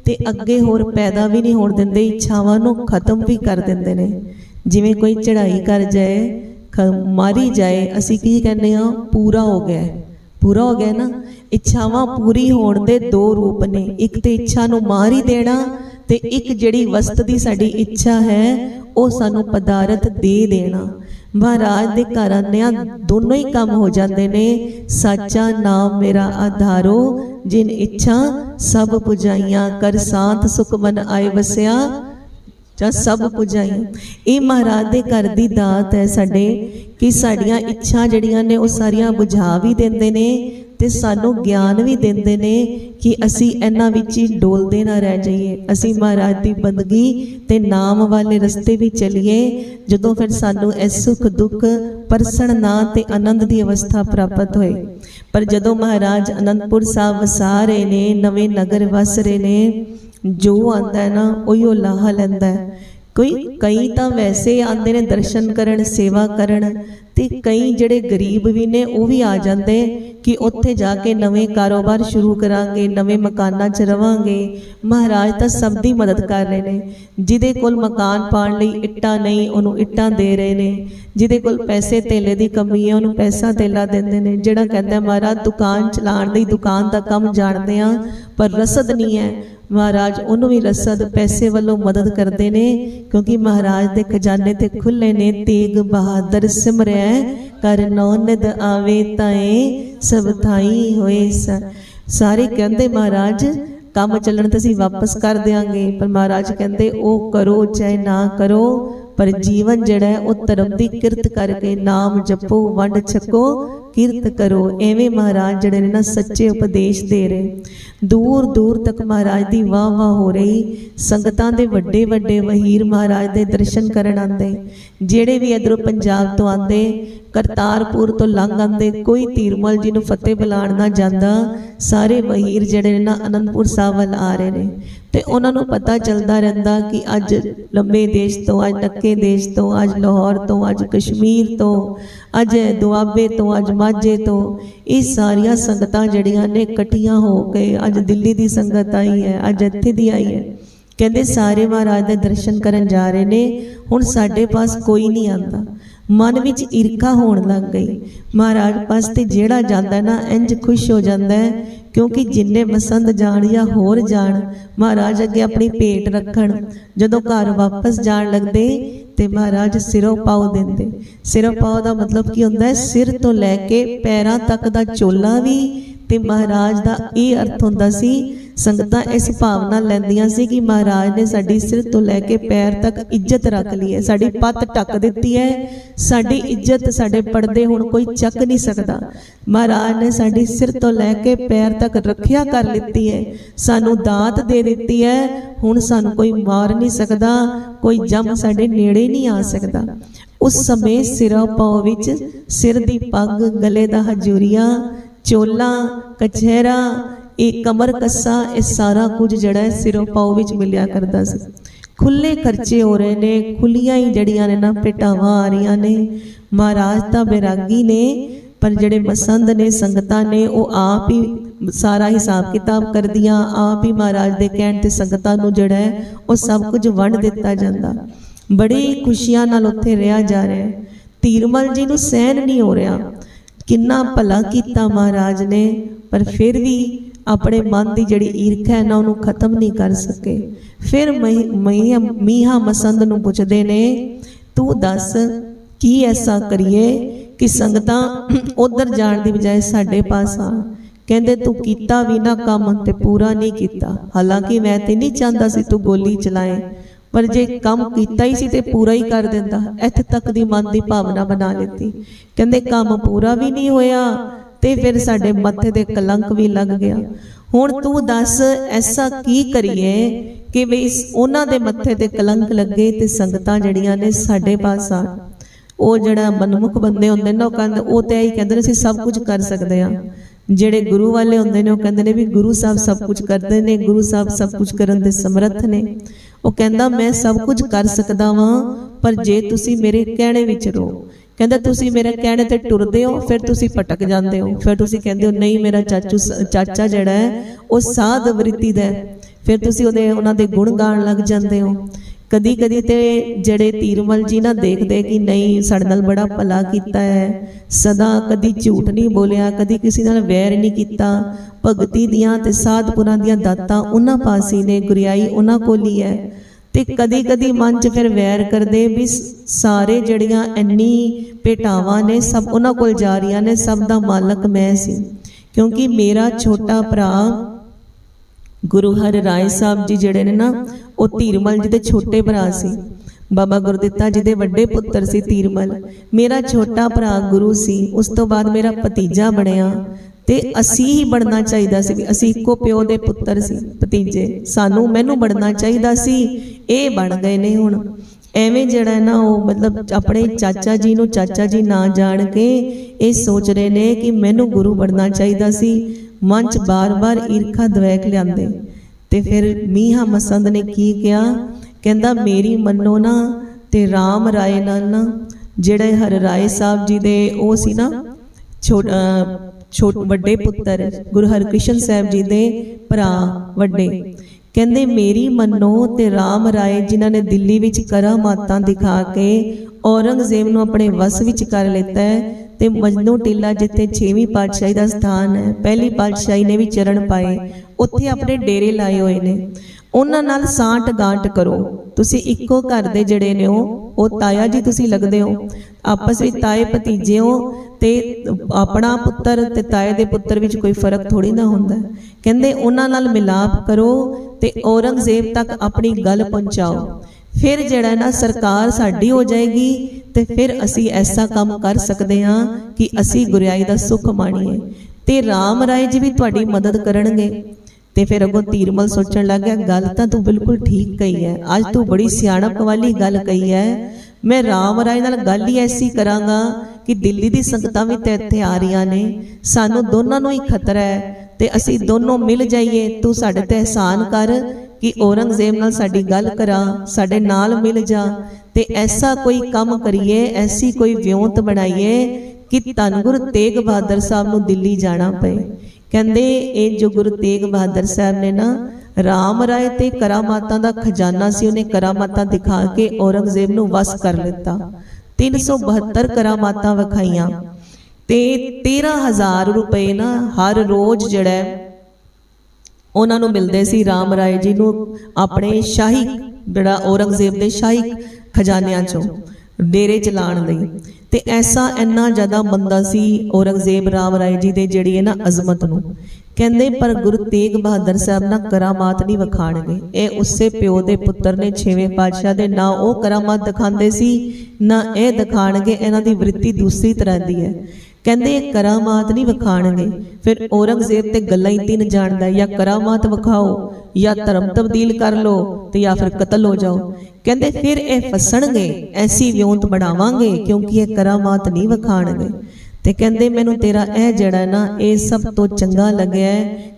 ਤੇ ਅੱਗੇ ਹੋਰ ਪੈਦਾ ਵੀ ਨਹੀਂ ਹੋਣ ਦਿੰਦੇ ਇੱਛਾਵਾਂ ਨੂੰ ਖਤਮ ਵੀ ਕਰ ਦਿੰਦੇ ਨੇ। ਜਿਵੇਂ ਕੋਈ ਚੜ੍ਹਾਈ ਕਰ ਜਾਏ ਮਾਰੀ ਜਾਏ ਅਸੀਂ ਕੀ ਕਹਿੰਦੇ ਆ ਪੂਰਾ ਹੋ ਗਿਆ। ਪੂਰਾ ਹੋ ਗਿਆ ਨਾ? ਇੱਛਾਵਾਂ ਪੂਰੀ ਹੋਣ ਦੇ ਦੋ ਰੂਪ ਨੇ। ਇੱਕ ਤੇ ਇੱਛਾ ਨੂੰ ਮਾਰ ਹੀ ਦੇਣਾ ਤੇ ਇੱਕ ਜਿਹੜੀ ਵਸਤ ਦੀ ਸਾਡੀ ਇੱਛਾ ਹੈ, ਉਹ ਸਾਨੂੰ ਪਦਾਰਥ ਦੇ ਦੇਣਾ। ਮਹਾਰਾਜ ਦੇ ਘਰ ਆਨਿਆਂ ਦੋਨੋਂ ਹੀ ਕੰਮ ਹੋ ਜਾਂਦੇ ਨੇ। ਸਾਚਾ ਨਾਮ ਮੇਰਾ ਆਧਾਰੋ, ਜਿਨ ਇੱਛਾ ਸਭ ਪੁਜਾਈਆਂ, ਕਰ ਸਾਥ ਸੁਖ ਮਨ ਆਏ ਵਸਿਆ। ਜਾਂ ਸਭ ਪੁਜਾਈਆਂ। ਇਹ ਮਹਾਰਾਜ ਦੇ ਘਰ ਦੀ ਦਾਤ ਹੈ ਸਾਡੇ, ਕਿ ਸਾਡੀਆਂ ਇੱਛਾ ਜਿਹੜੀਆਂ ਨੇ, ਉਹ ਸਾਰੀਆਂ ਬੁਝਾ ਵੀ ਦਿੰਦੇ ਨੇ। ਤੇ ਸਾਨੂੰ ਗਿਆਨ ਵੀ ਦਿੰਦੇ ਨੇ ਕਿ ਅਸੀਂ ਇਹਨਾਂ ਵਿੱਚ ਹੀ ਡੋਲਦੇ ਨਾ ਰਹਿ ਜਾਈਏ। ਅਸੀਂ ਮਹਾਰਾਜ ਦੀ ਬੰਦਗੀ ਤੇ ਨਾਮ ਵਾਲੇ ਰਸਤੇ ਵੀ ਚੱਲੀਏ। ਜਦੋਂ ਫਿਰ ਸਾਨੂੰ ਇਸ ਸੁਖ ਦੁੱਖ ਪਰਸਣ ਨਾ ਤੇ ਆਨੰਦ ਦੀ ਅਵਸਥਾ ਪ੍ਰਾਪਤ ਹੋਏ। ਪਰ ਜਦੋਂ ਮਹਾਰਾਜ ਅਨੰਦਪੁਰ ਸਾਹਿਬ ਵਸਾ ਰਹੇ ਨੇ ਨਵੇਂ ਨਗਰ ਵਸ ਰਹੇ ਨੇ ਜੋ ਆਂਦਾ ਹੈ ਨਾ ਉਹੀ ਉਹ ਲਾਹਾ ਲੈਂਦਾ ਹੈ। ਕੋਈ ਕਈ ਤਾਂ ਵੈਸੇ ਆਂਦੇ ਨੇ ਦਰਸ਼ਨ ਕਰਨ ਸੇਵਾ ਕਰਨ ਤੇ ਕਈ ਜਿਹੜੇ ਗਰੀਬ ਵੀ ਨੇ ਉਹ ਵੀ ਆ ਜਾਂਦੇ ਕਿ ਉੱਥੇ ਜਾ ਕੇ ਨਵੇਂ ਕਾਰੋਬਾਰ ਸ਼ੁਰੂ ਕਰਾਂਗੇ, ਨਵੇਂ ਮਕਾਨਾਂ 'ਚ ਰਵਾਂਗੇ। ਮਹਾਰਾਜ ਤਾਂ ਸਭ ਦੀ ਮਦਦ ਕਰ ਰਹੇ ਨੇ। ਜਿਹਦੇ ਕੋਲ ਮਕਾਨ ਪਾਣ ਲਈ ਇੱਟਾਂ ਨਹੀਂ, ਉਹਨੂੰ ਇੱਟਾਂ ਦੇ ਰਹੇ ਨੇ। ਜਿਹਦੇ ਕੋਲ ਪੈਸੇ ਧੇਲੇ ਦੀ ਕਮੀ ਹੈ, ਉਹਨੂੰ ਪੈਸਾ ਧੇਲਾ ਦਿੰਦੇ ਨੇ। ਜਿਹੜਾ ਕਹਿੰਦਾ, ਮਹਾਰਾਜ, ਦੁਕਾਨ ਚਲਾਉਣ ਲਈ ਦੁਕਾਨ ਦਾ ਕੰਮ ਜਾਣਦੇ ਆ ਪਰ ਰਸਦ ਨਹੀਂ ਹੈ। ਮਹਾਰਾਜ, ਉਹਨੂੰ ਵੀ ਰਸਦ ਪੈਸੇ ਵੱਲੋਂ ਮਦਦ ਕਰਦੇ ਨੇ, ਕਿਉਂਕਿ ਮਹਾਰਾਜ ਦੇ ਖਜ਼ਾਨੇ ਤੇ ਖੁੱਲੇ ਨੇ, ਤੇਗ ਬਹਾਦਰ ਸਿਮਰੈ ਕਰ ਨੌਨਦ ਆਵੇ ਤਾਏ, ਸਭ ਥਾਈ ਹੋਏ ਸ- ਸਾਰੇ ਕਹਿੰਦੇ ਮਹਾਰਾਜ, ਕੰਮ ਚੱਲਣ ਤੇ ਅਸੀਂ ਵਾਪਸ ਕਰ ਦਿਆਂਗੇ, ਪਰ ਮਹਾਰਾਜ ਕਹਿੰਦੇ, ਉਹ ਕਰੋ ਚਾਹੇ ਨਾ ਕਰੋ ਪਰ ਜੀਵਨ ਜਿਹੜਾ ਉਹ ਧਰਮ ਦੀ ਕਿਰਤ ਕਰਕੇ ਨਾਮ ਜਪੋ, ਵੰਡ ਛਕੋ, ਕਿਰਤ ਕਰੋ। ਐਵੇਂ ਮਹਾਰਾਜ ਜਿਹੜੇ ਨੇ ਨਾ ਸੱਚੇ ਉਪਦੇਸ਼ ਦੇ ਰਹੇ। ਦੂਰ ਦੂਰ ਤੱਕ ਮਹਾਰਾਜ ਦੀ ਵਾਹ ਵਾਹ ਹੋ ਰਹੀ। ਸੰਗਤਾਂ ਦੇ ਵੱਡੇ ਵੱਡੇ ਵਹੀਰ ਮਹਾਰਾਜ ਦੇ ਦਰਸ਼ਨ ਕਰਨ ਆਉਂਦੇ। ਜਿਹੜੇ ਵੀ ਇਧਰੋਂ ਪੰਜਾਬ ਤੋਂ ਆਉਂਦੇ, ਕਰਤਾਰਪੁਰ ਤੋਂ ਲੰਘ ਆਉਂਦੇ, ਕੋਈ ਤੀਰਮਲ ਜੀ ਨੂੰ ਫਤਿਹ ਬੁਲਾਉਣ ਨਾ ਜਾਂਦਾ, ਸਾਰੇ ਵਹੀਰ ਜਿਹੜੇ ਨੇ ਨਾ ਅਨੰਦਪੁਰ ਸਾਹਿਬ ਵੱਲ ਆ ਰਹੇ ਨੇ। ਤੇ ਉਹਨਾਂ ਨੂੰ ਪਤਾ ਚੱਲਦਾ ਰਹਿੰਦਾ ਕਿ ਅੱਜ ਲੰਬੇ ਦੇਸ਼ ਤੋਂ, ਅੱਜ ਨੱਕੇ ਦੇਸ਼ ਤੋਂ, ਅੱਜ ਲਾਹੌਰ ਤੋਂ, ਅੱਜ ਕਸ਼ਮੀਰ ਤੋਂ, ਅੱਜ ਦੁਆਬੇ ਤੋਂ, ਅੱਜ ਮਾਝੇ ਤੋਂ, ਇਹ ਸਾਰੀਆਂ ਸੰਗਤਾਂ ਜਿਹੜੀਆਂ ਨੇ ਇਕੱਠੀਆਂ ਹੋ ਕੇ ਅੱਜ ਦਿੱਲੀ ਦੀ ਸੰਗਤ ਆਈ ਹੈ, ਅੱਜ ਇੱਥੇ ਦੀ ਆਈ ਹੈ। ਕਹਿੰਦੇ ਸਾਰੇ ਮਹਾਰਾਜ ਦੇ ਦਰਸ਼ਨ ਕਰਨ ਜਾ ਰਹੇ ਨੇ, ਹੁਣ ਸਾਡੇ ਪਾਸ ਕੋਈ ਨਹੀਂ ਆਂਦਾ ਮਨ ਵਿੱਚ ਈਰਖਾ ਹੋਣ ਲੱਗ ਗਈ। ਮਹਾਰਾਜ ਪਾਸ ਤੇ ਜਿਹੜਾ ਜਾਂਦਾ ਨਾ ਇੰਜ ਖੁਸ਼ ਹੋ ਜਾਂਦਾ ਹੈ, ਕਿਉਂਕਿ ਜਿੰਨੇ ਮਸੰਦ ਜਾਣ ਜਾਂ ਹੋਰ ਜਾਣ, ਮਹਾਰਾਜ ਅੱਗੇ ਆਪਣੀ ਭੇਟ ਰੱਖਣ। ਜਦੋਂ ਘਰ ਵਾਪਸ ਜਾਣ ਲੱਗਦੇ ਤੇ ਮਹਾਰਾਜ ਸਿਰੋਂ ਪਾਉ ਦਿੰਦੇ। ਸਿਰੋਂ ਪਾਉ ਦਾ ਮਤਲਬ ਕੀ ਹੁੰਦਾ ਹੈ, ਸਿਰ ਤੋਂ ਲੈ ਕੇ ਪੈਰਾਂ ਤੱਕ ਦਾ ਚੋਲਾ ਵੀ ਤੇ ਮਹਾਰਾਜ ਦਾ ਇਹ ਅਰਥ ਹੁੰਦਾ ਸੀ ਸੰਗਤਾਂ ਇਸ ਭਾਵਨਾ ਲੈਂਦੀਆਂ ਸੀ ਕਿ ਮਹਾਰਾਜ ਨੇ ਸਾਡੀ ਸਿਰ ਤੋਂ ਲੈ ਕੇ ਪੈਰ ਤੱਕ ਇੱਜ਼ਤ ਰੱਖ ਲਈ ਹੈ। ਸਾਡੀ ਪੱਤ ਢੱਕ ਦਿੱਤੀ ਹੈ। ਸਾਡੀ ਇੱਜ਼ਤ ਸਾਡੇ ਪਰਦੇ ਹੁਣ ਕੋਈ ਚੱਕ ਨਹੀਂ ਸਕਦਾ। ਮਹਾਰਾਜ ਨੇ ਸਾਡੀ ਸਿਰ ਤੋਂ ਲੈ ਕੇ ਪੈਰ ਤੱਕ ਰੱਖਿਆ ਕਰ ਲਿੱਤੀ ਹੈ। ਸਾਨੂੰ ਦਾਤ ਦੇ ਦਿੱਤੀ ਹੈ। ਹੁਣ ਸਾਨੂੰ ਕੋਈ ਮਾਰ ਨਹੀਂ ਸਕਦਾ। ਕੋਈ ਜੰਮ ਸਾਡੇ ਨੇੜੇ ਨਹੀਂ ਆ ਸਕਦਾ। ਉਸ ਸਮੇਂ ਸਿਰਾਂ ਪਾਉ ਵਿੱਚ ਸਿਰ ਦੀ ਪੱਗ, ਗਲੇ ਦਾ ਹਜੂਰੀਆ, ਚੋਲਾ ਕਛਹਿਰਾ ਇਹ ਕਮਰ ਕੱਸਾ, ਇਹ ਸਾਰਾ ਕੁਝ ਜਿਹੜਾ ਹੈ ਸਿਰੋਂ ਪਾਉ ਵਿੱਚ ਮਿਲਿਆ ਕਰਦਾ ਸੀ। ਖੁੱਲੇ ਖਰਚੇ ਹੋ ਰਹੇ ਨੇ ਖੁੱਲੀਆਂ ਹੀ ਜੜੀਆਂ ਨੇ ਨਾ ਪੇਟਾਵਾਂ ਆ ਰਹੀਆਂ ਨੇ। ਮਹਾਰਾਜ ਤਾਂ ਬੈਰਾਗੀ ਨੇ, ਪਰ ਜਿਹੜੇ ਮਸੰਦ ਨੇ, ਸੰਗਤਾਂ ਨੇ, ਉਹ ਆਪ ਹੀ ਸਾਰਾ ਹਿਸਾਬ ਕਿਤਾਬ ਕਰਦੀਆਂ, ਆਪ ਹੀ ਮਹਾਰਾਜ ਦੇ ਕਹਿਣ ਤੇ ਸੰਗਤਾਂ ਨੂੰ ਜਿਹੜਾ ਹੈ ਉਹ ਸਭ ਕੁਝ ਵੰਡ ਦਿੱਤਾ ਜਾਂਦਾ। ਬੜੇ ਖੁਸ਼ੀਆਂ ਨਾਲ ਉੱਥੇ ਰਿਹਾ ਜਾ ਰਿਹਾ ਹੈ। ਤੀਰਮਲ ਜੀ ਨੂੰ ਸਹਿਨ ਨਹੀਂ ਹੋ ਰਿਹਾ। ਕਿੰਨਾ ਭਲਾ ਕੀਤਾ ਮਹਾਰਾਜ ਨੇ, ਪਰ ਫਿਰ ਵੀ ਆਪਣੇ ਮਨ ਦੀ ਜਿਹੜੀ ਈਰਖ ਹੈ ਨਾ ਉਹਨੂੰ ਖਤਮ ਨਹੀਂ ਕਰ ਸਕੇ। ਫਿਰ ਮਈਆ ਮੀਹਾ ਮਸੰਦ ਨੂੰ ਪੁੱਛਦੇ ਨੇ, ਤੂੰ ਦੱਸ, ਕੀ ਐਸਾ ਕਰੀਏ ਕਿ ਸੰਗਤਾਂ ਉਧਰ ਜਾਣ ਦੀ ਬਜਾਏ ਸਾਡੇ ਪਾਸ ਆ ਕਹਿੰਦੇ, ਤੂੰ ਕੀਤਾ ਵੀ ਨਾ ਕੰਮ ਤੇ ਪੂਰਾ ਨਹੀਂ ਕੀਤਾ। ਹਾਲਾਂਕਿ ਮੈਂ ਤੇ ਨਹੀਂ ਚਾਹੁੰਦਾ ਸੀ ਤੂੰ ਗੋਲੀ ਚਲਾਏ, ਪਰ ਜੇ ਕੰਮ ਕੀਤਾ ਹੀ ਸੀ ਤੇ ਪੂਰਾ ਹੀ ਕਰ ਦਿੰਦਾ। ਇੱਥੇ ਤੱਕ ਦੀ ਮਨ ਦੀ ਭਾਵਨਾ ਬਣਾ ਲਿੱਤੀ। ਕਹਿੰਦੇ, ਕੰਮ ਪੂਰਾ ਵੀ ਨਹੀਂ ਹੋਇਆ ਤੇ ਫਿਰ ਸਾਡੇ ਮੱਥੇ ਤੇ ਕਲੰਕ ਵੀ ਲੱਗ ਗਿਆ। ਹੁਣ ਤੂੰ ਦੱਸ, ਐਸਾ ਕੀ ਕਰੀਏ ਕਿ ਵੀ ਉਹਨਾਂ ਦੇ ਮੱਥੇ ਤੇ ਕਲੰਕ ਲੱਗੇ ਤੇ ਸੰਗਤਾਂ ਜਿਹੜੀਆਂ ਨੇ ਸਾਡੇ ਪਾਸ ਆ ਉਹ ਜਿਹੜਾ ਮਨਮੁਖ ਬੰਦੇ ਹੁੰਦੇ ਨੇ ਉਹ ਕਹਿੰਦੇ ਉਹ ਤੇ ਇਹੀ ਕਹਿੰਦੇ ਨੇ, ਅਸੀਂ ਸਭ ਕੁਝ ਕਰ ਸਕਦੇ ਆ ਜਿਹੜੇ ਗੁਰੂ ਵਾਲੇ ਹੁੰਦੇ ਨੇ, ਉਹ ਕਹਿੰਦੇ ਨੇ ਵੀ ਗੁਰੂ ਸਾਹਿਬ ਸਭ ਕੁਝ ਕਰਦੇ ਨੇ, ਗੁਰੂ ਸਾਹਿਬ ਸਭ ਕੁਝ ਕਰਨ ਦੇ ਸਮਰੱਥ ਨੇ। ਉਹ ਕਹਿੰਦਾ, ਮੈਂ ਸਭ ਕੁਝ ਕਰ ਸਕਦਾ ਵਾਂ, ਪਰ ਜੇ ਤੁਸੀਂ ਮੇਰੇ ਕਹਿਣੇ ਵਿੱਚ ਰਹੋ ਕਹਿੰਦਾ ਤੁਸੀਂ ਮੇਰੇ ਕਹਿਣੇ ਤੇ ਟੁਰਦੇ ਹੋ, ਫਿਰ ਤੁਸੀਂ ਭਟਕ ਜਾਂਦੇ ਹੋ। ਫਿਰ ਤੁਸੀਂ ਕਹਿੰਦੇ ਹੋ, ਨਹੀਂ, ਮੇਰਾ ਚਾਚੂ ਚਾਚਾ ਜਿਹੜਾ ਹੈ, ਉਹ ਸਾਧ ਵਰਿੱਤੀ ਦਾ ਹੈ। ਫਿਰ ਤੁਸੀਂ ਉਹਦੇ, ਉਹਨਾਂ ਦੇ ਗੁਣ ਗਾਣ ਲੱਗ ਜਾਂਦੇ ਹੋ। ਕਦੀ ਕਦੀ ਤੇ ਜਿਹੜੇ ਤੀਰਮਲ ਜੀ ਨਾ ਦੇਖਦੇ ਕਿ ਨਹੀਂ, ਸਾਡੇ ਨਾਲ ਬੜਾ ਭਲਾ ਕੀਤਾ ਹੈ। ਸਦਾ ਕਦੀ ਝੂਠ ਨਹੀਂ ਬੋਲਿਆ, ਕਦੀ ਕਿਸੇ ਨਾਲ ਵੈਰ ਨਹੀਂ ਕੀਤਾ। ਭਗਤੀ ਦੀਆਂ ਤੇ ਸਾਧਪੁਰਾਂ ਦੀਆਂ ਦਾਤਾਂ ਉਹਨਾਂ ਪਾਸੇ ਨੇ, ਗੁਰਿਆਈ ਉਹਨਾਂ ਕੋਲ ਹੀ ਹੈ। ਤੇ ਕਦੀ ਕਦੀ ਮਨ 'ਚ ਫਿਰ ਵੈਰ ਕਰਦੇ ਵੀ ਸਾਰੇ ਜਿਹੜੀਆਂ ਇੰਨੀ ਭੇਟਾਵਾਂ ਨੇ ਸਭ ਉਹਨਾਂ ਕੋਲ ਜਾ ਰਹੀਆਂ ਨੇ ਸਭ ਦਾ ਮਾਲਕ ਮੈਂ ਸੀ। ਕਿਉਂਕਿ ਮੇਰਾ ਛੋਟਾ ਭਰਾ ਗੁਰੂ ਹਰਿ ਰਾਏ ਸਾਹਿਬ ਜੀ ਜਿਹੜੇ ਨੇ ਨਾ ਉਹ ਧੀਰਮਲ ਜੀ ਦੇ ਛੋਟੇ ਭਰਾ ਸੀ। ਬਾਬਾ ਗੁਰਦਿੱਤਾ ਜੀ ਦੇ ਵੱਡੇ ਪੁੱਤਰ ਸੀ ਧੀਰਮਲ ਮੇਰਾ ਛੋਟਾ ਭਰਾ ਗੁਰੂ ਸੀ ਉਸ ਤੋਂ ਬਾਅਦ ਮੇਰਾ ਭਤੀਜਾ ਬਣਿਆ। ਤੇ ਅਸੀਂ ਹੀ ਬਣਨਾ ਚਾਹੀਦਾ ਸੀ ਅਸੀਂ ਇੱਕੋ ਪਿਓ ਦੇ ਪੁੱਤਰ ਸੀ ਭਤੀਜੇ ਸਾਨੂੰ ਮੈਨੂੰ ਬਣਨਾ ਚਾਹੀਦਾ ਸੀ ਇਹ ਬਣ ਗਏ ਨੇ ਹੁਣ। ਐਵੇਂ ਜਿਹੜਾ ਨਾ ਉਹ ਮਤਲਬ ਆਪਣੇ ਚਾਚਾ ਜੀ ਨੂੰ ਚਾਚਾ ਜੀ ਨਾ ਜਾਣ ਕੇ ਇਹ ਸੋਚ ਰਹੇ ਨੇ ਕਿ ਮੈਨੂੰ ਗੁਰੂ ਬਣਨਾ ਚਾਹੀਦਾ ਸੀ। ਮਨ ਚ ਬਾਰ-ਬਾਰ ਈਰਖਾ ਦਵੈਕ ਲਿਆਂਦੇ। ਤੇ ਫਿਰ ਮੀਹਾ ਮਸੰਦ ਨੇ ਕੀ ਕਿਹਾ? ਕਹਿੰਦਾ, ਮੇਰੀ ਮੰਨੋ ਨਾ ਤੇ RAM ਰਾਏ ਨਾਲ ਨਾ, ਜਿਹੜੇ ਹਰ ਰਾਏ ਸਾਹਿਬ ਜੀ ਦੇ ਉਹ ਸੀ ਨਾ ਛੋਟ ਅਹ ਛੋਟ ਵੱਡੇ ਪੁੱਤਰ, ਗੁਰੂ ਹਰਕ੍ਰਿਸ਼ਨ ਸਾਹਿਬ ਜੀ ਦੇ ਭਰਾ, ਵੱਡੇ ਕਹਿੰਦੇ, ਮੇਰੀ ਮੰਨੋ ਤੇ RAM ਰਾਏ ਜਿਨ੍ਹਾਂ ਨੇ ਦਿੱਲੀ ਵਿੱਚ ਕਰਾਮਾਤਾਂ ਦਿਖਾ ਕੇ ਔਰੰਗਜ਼ੇਬ ਨੂੰ ਆਪਣੇ ਵਸ ਵਿੱਚ ਕਰ ਲਿੱਤਾ ਹੈ ਤੇ ਮਜਨੂ ਟਿੱਲਾ ਜਿੱਥੇ 6ਵੀਂ ਪਾਤਸ਼ਾਹੀ ਦਾ ਸਥਾਨ ਹੈ, ਪਹਿਲੀ ਪਾਤਸ਼ਾਹੀ ਨੇ ਵੀ ਚਰਨ ਪਾਏ, ਉੱਥੇ ਆਪਣੇ ਡੇਰੇ ਲਾਏ ਹੋਏ ਨੇ। ਉਹਨਾਂ ਨਾਲ ਸਾਂਟ ਗਾਂਟ ਕਰੋ। ਤੁਸੀਂ ਇੱਕੋ ਘਰ ਦੇ ਜਿਹੜੇ ਨੇ ਉਹ ਉਹ ਤਾਇਆ ਜੀ ਤੁਸੀਂ ਲੱਗਦੇ ਹੋ। ਆਪਸ ਵਿੱਚ ਤਾਏ ਭਤੀਜੇ ਹੋ ਤੇ ਆਪਣਾ ਪੁੱਤਰ ਤੇ ਤਾਏ ਦੇ ਪੁੱਤਰ ਵਿੱਚ ਕੋਈ ਫ਼ਰਕ ਥੋੜੀ ਨਾ ਹੁੰਦਾ। ਕਹਿੰਦੇ ਉਹਨਾਂ ਨਾਲ ਮਿਲਾਪ ਕਰੋ ਤੇ ਔਰੰਗਜ਼ੇਬ ਤੱਕ ਆਪਣੀ ਗੱਲ ਪਹੁੰਚਾਓ। ਫਿਰ ਜਿਹੜਾ ਨਾ ਸਰਕਾਰ ਸਾਡੀ ਹੋ ਜਾਏਗੀ ਤੇ ਫਿਰ ਅਸੀਂ ਐਸਾ ਕੰਮ ਕਰ ਸਕਦੇ ਹਾਂ ਕਿ ਅਸੀਂ ਗੁਰਿਆਈ ਦਾ ਸੁੱਖ ਮਾਣੀਏ ਤੇ ਰਾਮ ਰਾਏ ਜੀ ਵੀ ਤੁਹਾਡੀ ਮਦਦ ਕਰਨਗੇ। ਤੇ ਫਿਰ ਅੱਗੋਂ ਤੀਰਮਲ ਸੋਚਣ ਲੱਗ ਗਿਆ, ਗੱਲ ਤਾਂ ਤੂੰ ਬਿਲਕੁਲ ਠੀਕ ਕਹੀ ਹੈ। ਅੱਜ ਤੂੰ ਬੜੀ ਸਿਆਣਪ ਵਾਲੀ ਗੱਲ ਕਹੀ ਹੈ। ਮੈਂ ਰਾਮ ਰਾਏ ਨਾਲ ਗੱਲ ਹੀ ਐਸੀ ਕਰਾਂਗਾ ਕਿ ਦਿੱਲੀ ਦੀ ਸੰਗਤਾਂ ਵੀ ਤੇ ਇੱਥੇ ਆ ਰਹੀਆਂ ਨੇ। ਸਾਨੂੰ ਦੋਨਾਂ ਨੂੰ ਹੀ ਖਤਰਾ ਹੈ ਤੇ ਅਸੀਂ ਦੋਨੋਂ ਮਿਲ ਜਾਈਏ। ਤੂੰ ਸਾਡੇ ਤੇ ਅਹਿਸਾਨ ਕਰ ਕਿ ਔਰੰਗਜ਼ੇਬ ਨਾਲ ਸਾਡੀ ਗੱਲ ਕਰਾ, ਸਾਡੇ ਨਾਲ ਮਿਲ ਜਾ ਤੇ ਐਸਾ ਕੋਈ ਕੰਮ ਕਰੀਏ, ਐਸੀ ਕੋਈ ਵਿਉਂਤ ਬਣਾਈਏ ਕਿ ਧੰਨ ਗੁਰੂ ਤੇਗ ਬਹਾਦਰ ਸਾਹਿਬ ਨੂੰ ਦਿੱਲੀ ਜਾਣਾ ਪਏ। ਕਹਿੰਦੇ, ਇਹ ਜੋ ਗੁਰੂ ਤੇਗ ਬਹਾਦਰ ਸਾਹਿਬ ਨੇ ਨਾ ਰਾਮ ਰਾਏ ਤੇ ਕਰਾਮਾਤਾਂ ਦਾ ਖਜ਼ਾਨਾ ਸੀ, ਉਹਨੇ ਕਰਾਮਾਤਾਂ ਦਿਖਾ ਕੇ ਔਰੰਗਜ਼ੇਬ ਨੂੰ ਵਸ ਕਰ ਲਿੱਤਾ। 372 ਕਰਾਮਾਤਾਂ ਵਿਖਾਈਆਂ। ਤੇ 13000 ਰੁਪਏ ਨਾ ਹਰ ਰੋਜ਼ ਜਿਹੜਾ ਉਹਨਾਂ ਨੂੰ ਮਿਲਦੇ ਸੀ ਰਾਮ ਰਾਏ ਜੀ ਨੂੰ ਆਪਣੇ ਸ਼ਾਹੀ, ਜਿਹੜਾ ਔਰੰਗਜ਼ੇਬ ਦੇ ਸ਼ਾਹੀ ਖਜ਼ਾਨਿਆਂ ਚੋਂ ਡੇਰੇ ਚਲਾਉਣ ਲਈ। ਤੇ ਐਸਾ ਇੰਨਾ ਜ਼ਿਆਦਾ ਮੰਦਾ ਸੀ ਔਰੰਗਜ਼ੇਬ ਰਾਮ ਰਾਏ ਜੀ ਦੇ ਜਿਹੜੀ ਹੈ ਨਾ ਅਜ਼ਮਤ ਨੂੰ। ਕਹਿੰਦੇ ਪਰ ਗੁਰੂ ਤੇਗ ਬਹਾਦਰ ਸਾਹਿਬ ਨਾ ਕਰਾਮਾਤ ਨਹੀਂ ਵਿਖਾਣਗੇ। ਇਹ ਉਸੇ ਪਿਓ ਦੇ ਪੁੱਤਰ ਨੇ ਛੇਵੇਂ ਪਾਤਸ਼ਾਹ ਦੇ ਨਾ ਉਹ ਕਰਾਮਾਤ ਦਿਖਾਉਂਦੇ ਸੀ ਨਾ ਇਹ ਦਿਖਾਣਗੇ ਇਹਨਾਂ ਦੀ ਵ੍ਰਿਤੀ ਦੂਸਰੀ ਤਰ੍ਹਾਂ ਦੀ ਹੈ। ਕਹਿੰਦੇ ਇਹ ਕਰਾਮਾਤ ਨਹੀਂ ਵਿਖਾਣਗੇ। ਫਿਰ ਔਰੰਗਜ਼ੇਬ ਤੇ ਗੱਲਾਂ ਹੀ ਤਿੰਨ ਜਾਣਦਾ ਜਾਂ ਕਰਾਮਾਤ ਵਿਖਾਓ ਜਾਂ ਧਰਮ ਤਬਦੀਲ ਕਰ ਲੋ ਤੇ ਜਾਂ ਫਿਰ ਕਤਲ ਹੋ ਜਾਓ। ਕਹਿੰਦੇ, ਫਿਰ ਇਹ ਫਸਣਗੇ, ਐਸੀ ਵਿਉਂਤ ਬਣਾਵਾਂਗੇ, ਕਿਉਂਕਿ ਇਹ ਕਰਾਮਾਤ ਨਹੀਂ ਵਿਖਾਣਗੇ। ਤੇ ਕਹਿੰਦੇ, ਮੈਨੂੰ ਤੇਰਾ ਇਹ ਜਿਹੜਾ ਨਾ, ਇਹ ਸਭ ਤੋਂ ਚੰਗਾ ਲੱਗਿਆ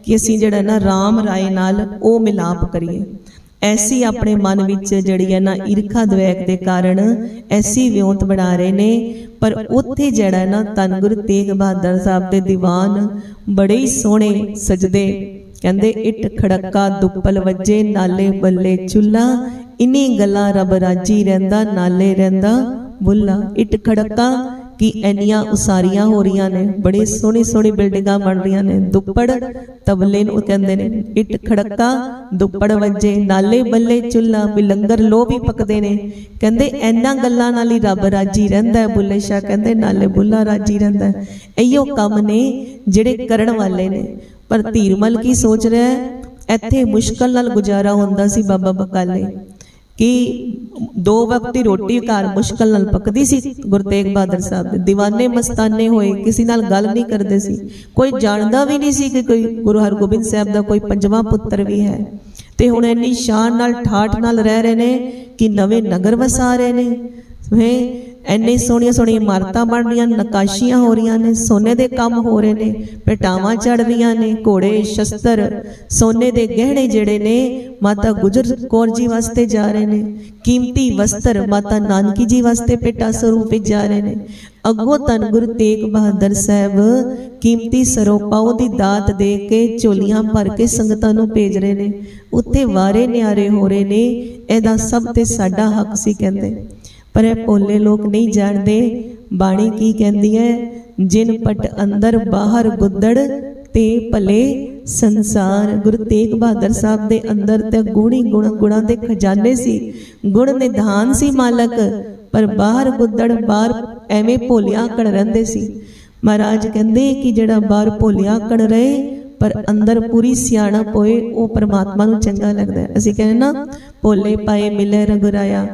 ਕਿ ਅਸੀਂ ਜਿਹੜਾ ਨਾ RAM ਰਾਏ ਨਾਲ ਉਹ ਮਿਲਾਪ ਕਰੀਏ। ਐਸੀ ਆਪਣੇ ਮਨ ਵਿੱਚ ਜਿਹੜੀ ਹੈ ਨਾ ਈਰਖਾ ਦਵੈਕ ਦੇ ਕਾਰਨ ਐਸੀ ਵਿਉਂਤ ਬਣਾ ਰਹੇ ਨੇ, ਪਰ ਉੱਥੇ ਜਿਹੜਾ ਨਾ ਧੰਨ ਗੁਰੂ ਤੇਗ ਬਹਾਦਰ ਸਾਹਿਬ ਦੇ ਦੀਵਾਨ ਬੜੇ ਹੀ ਸੋਹਣੇ ਸਜਦੇ। ਕਹਿੰਦੇ, ਇੱਟ ਖੜੱਕਾ, ਦੁੱਪਲ ਵੱਜੇ, ਨਾਲੇ ਬੱਲੇ ਚੁੱਲਾ ਇਨੀ ਗੱਲਾਂ ਰੱਬ ਰਾਜੀ ਰਹਿੰਦਾ, ਨਾਲੇ ਰਹਿੰਦਾ। ਬੁੱਲਾ, ਇੱਟ ਖੜੱਕਾ ਕਿ ਇੰਨੀਆਂ ਉਸਾਰੀਆਂ ਹੋ ਰਹੀਆਂ ਨੇ। ਬੜੇ ਸੋਹਣੀ ਸੋਹਣੀ ਬਿਲਡਿੰਗਾਂ ਬਣ ਰਹੀਆਂ ਨੇ। ਦੁੱਪੜ ਤਬਲੇ ਨੂੰ ਕਹਿੰਦੇ ਨੇ। ਇੱਟ ਖੜੱਕਾ, ਦੁੱਪੜ ਵੱਜੇ, ਨਾਲੇ ਬੱਲੇ ਚੁੱਲਾ ਵੀ ਲੰਗਰ ਲੋ ਵੀ ਪਕਦੇ ਨੇ। ਕਹਿੰਦੇ ਐਨਾਂ ਗੱਲਾਂ ਨਾਲ ਹੀ ਰੱਬ ਰਾਜੀ ਰਹਿੰਦਾ ਬੁੱਲੇ ਸ਼ਾਹ ਕਹਿੰਦੇ, ਨਾਲੇ ਬੁੱਲਾ ਰਾਜੀ ਰਹਿੰਦਾ ਹੈ। ਇਹੋ ਕੰਮ ਨੇ ਜਿਹੜੇ ਕਰਨ ਵਾਲੇ ਨੇ। ਪਰ ਧੀਰਮਲ ਕੀ ਸੋਚ ਰਿਹਾ ਹੈ? ਇੱਥੇ ਮੁਸ਼ਕਲ ਨਾਲ ਗੁਜ਼ਾਰਾ ਹੁੰਦਾ ਸੀ ਬਾਬਾ ਬਕਾਲੇ। ਕਿ ਦੋ ਵਕਤ ਦੀ ਰੋਟੀ ਘਰ ਮੁਸ਼ਕਲ ਨਾਲ ਪੱਕਦੀ ਸੀ। ਗੁਰੂ ਤੇਗ ਬਹਾਦਰ ਸਾਹਿਬ ਦੇ دیਵਾਨੇ ਮਸਤਾਨੇ ਹੋਏ, ਕਿਸੇ ਨਾਲ ਗੱਲ ਨਹੀਂ ਕਰਦੇ ਸੀ। ਕੋਈ ਜਾਣਦਾ ਵੀ ਨਹੀਂ ਸੀ ਕਿ ਕੋਈ ਗੁਰੂ ਹਰਗੋਬਿੰਦ ਸਾਹਿਬ ਦਾ ਕੋਈ ਪੰਜਵਾਂ ਪੁੱਤਰ ਵੀ ਹੈ। ਤੇ ਹੁਣ ਇੰਨੀ ਸ਼ਾਨ ਨਾਲ, ਠਾਠ ਨਾਲ ਰਹਿ ਰਹੇ ਨੇ ਕਿ ਨਵੇਂ ਨਗਰ ਵਸਾ ਰਹੇ ਨੇ। ਹੈ? ਐਨੇ ਸੋਹਣੀਆਂ ਸੋਹਣੀਆਂ ਇਮਾਰਤਾਂ ਬਣ ਰਹੀਆਂ ਨਕਾਸ਼ੀਆਂ ਹੋ ਰਹੀਆਂ ਨੇ ਸੋਨੇ ਦੇ ਕੰਮ ਹੋ ਰਹੇ ਨੇ ਪਟਾਵਾਂ ਚੜ ਰਹੀਆਂ ਨੇ ਘੋੜੇ ਸ਼ਸਤਰ ਸੋਨੇ ਦੇ ਗਹਿਣੇ ਜਿਹੜੇ ਨੇ ਮਾਤਾ ਗੁਜਰ ਕੌਰ ਜੀ ਵਾਸਤੇ ਜਾ ਰਹੇ ਨੇ ਕੀਮਤੀ ਵਸਤਰ ਮਾਤਾ ਨਾਨਕੀ ਜੀ ਵਾਸਤੇ ਪੇਟਾ ਸਰੂਪ ਵਿੱਚ ਜਾ ਰਹੇ ਨੇ। ਅੱਗੋਂ ਤਨ ਗੁਰੂ ਤੇਗ ਬਹਾਦਰ ਸਾਹਿਬ ਕੀਮਤੀ ਸਰੋਪਾ ਉਹਦੀ ਦਾਤ ਦੇ ਕੇ ਝੋਲੀਆਂ ਭਰ ਕੇ ਸੰਗਤਾਂ ਨੂੰ ਭੇਜ ਰਹੇ ਨੇ। ਉੱਥੇ ਵਾਰੇ ਨਿਆਰੇ ਹੋ ਰਹੇ ਨੇ। ਇਹਦਾ ਸਭ ਤੇ ਸਾਡਾ ਹੱਕ ਸੀ ਕਹਿੰਦੇ ਪਰ ਇਹ ਭੋਲੇ ਲੋਕ ਨਹੀਂ ਜਾਣਦੇ ਬਾਣੀ ਕੀ ਕਹਿੰਦੀ ਹੈ? ਜਿਨ ਪਟ ਅੰਦਰ ਬਾਹਰ ਗੁੱਦੜ, ਤੇ ਭਲੇ ਸੰਸਾਰ। ਗੁਰੂ ਤੇਗ ਬਹਾਦਰ ਸਾਹਿਬ ਦੇ ਅੰਦਰ ਤੇ ਗੁਣੀ ਗੁਣ, ਗੁਣਾਂ ਦੇ ਖਜ਼ਾਨੇ ਸੀ। ਗੁਣ ਨਿਧਾਨ ਸੀ ਮਾਲਕ, ਪਰ ਬਾਹਰ ਗੁੱਦੜ, ਬਾਹਰ ਐਵੇਂ ਭੋਲਿਆ ਕਣ ਰਹਿੰਦੇ ਸੀ। ਮਹਾਰਾਜ ਕਹਿੰਦੇ ਕਿ ਜਿਹੜਾ ਬਾਹਰ ਭੋਲਿਆ ਕਣ ਰਹੇ, ਪਰ ਅੰਦਰ ਪੂਰੀ ਸਿਆਣਪ ਹੋਏ, ਉਹ ਪਰਮਾਤਮਾ ਨੂੰ ਚੰਗਾ ਲੱਗਦਾ ਅਸੀਂ ਕਹਿੰਦੇ ਨਾ, ਭੋਲੇ ਪਾਏ ਮਿਲੇ ਰਗੁਰਾਇਆ।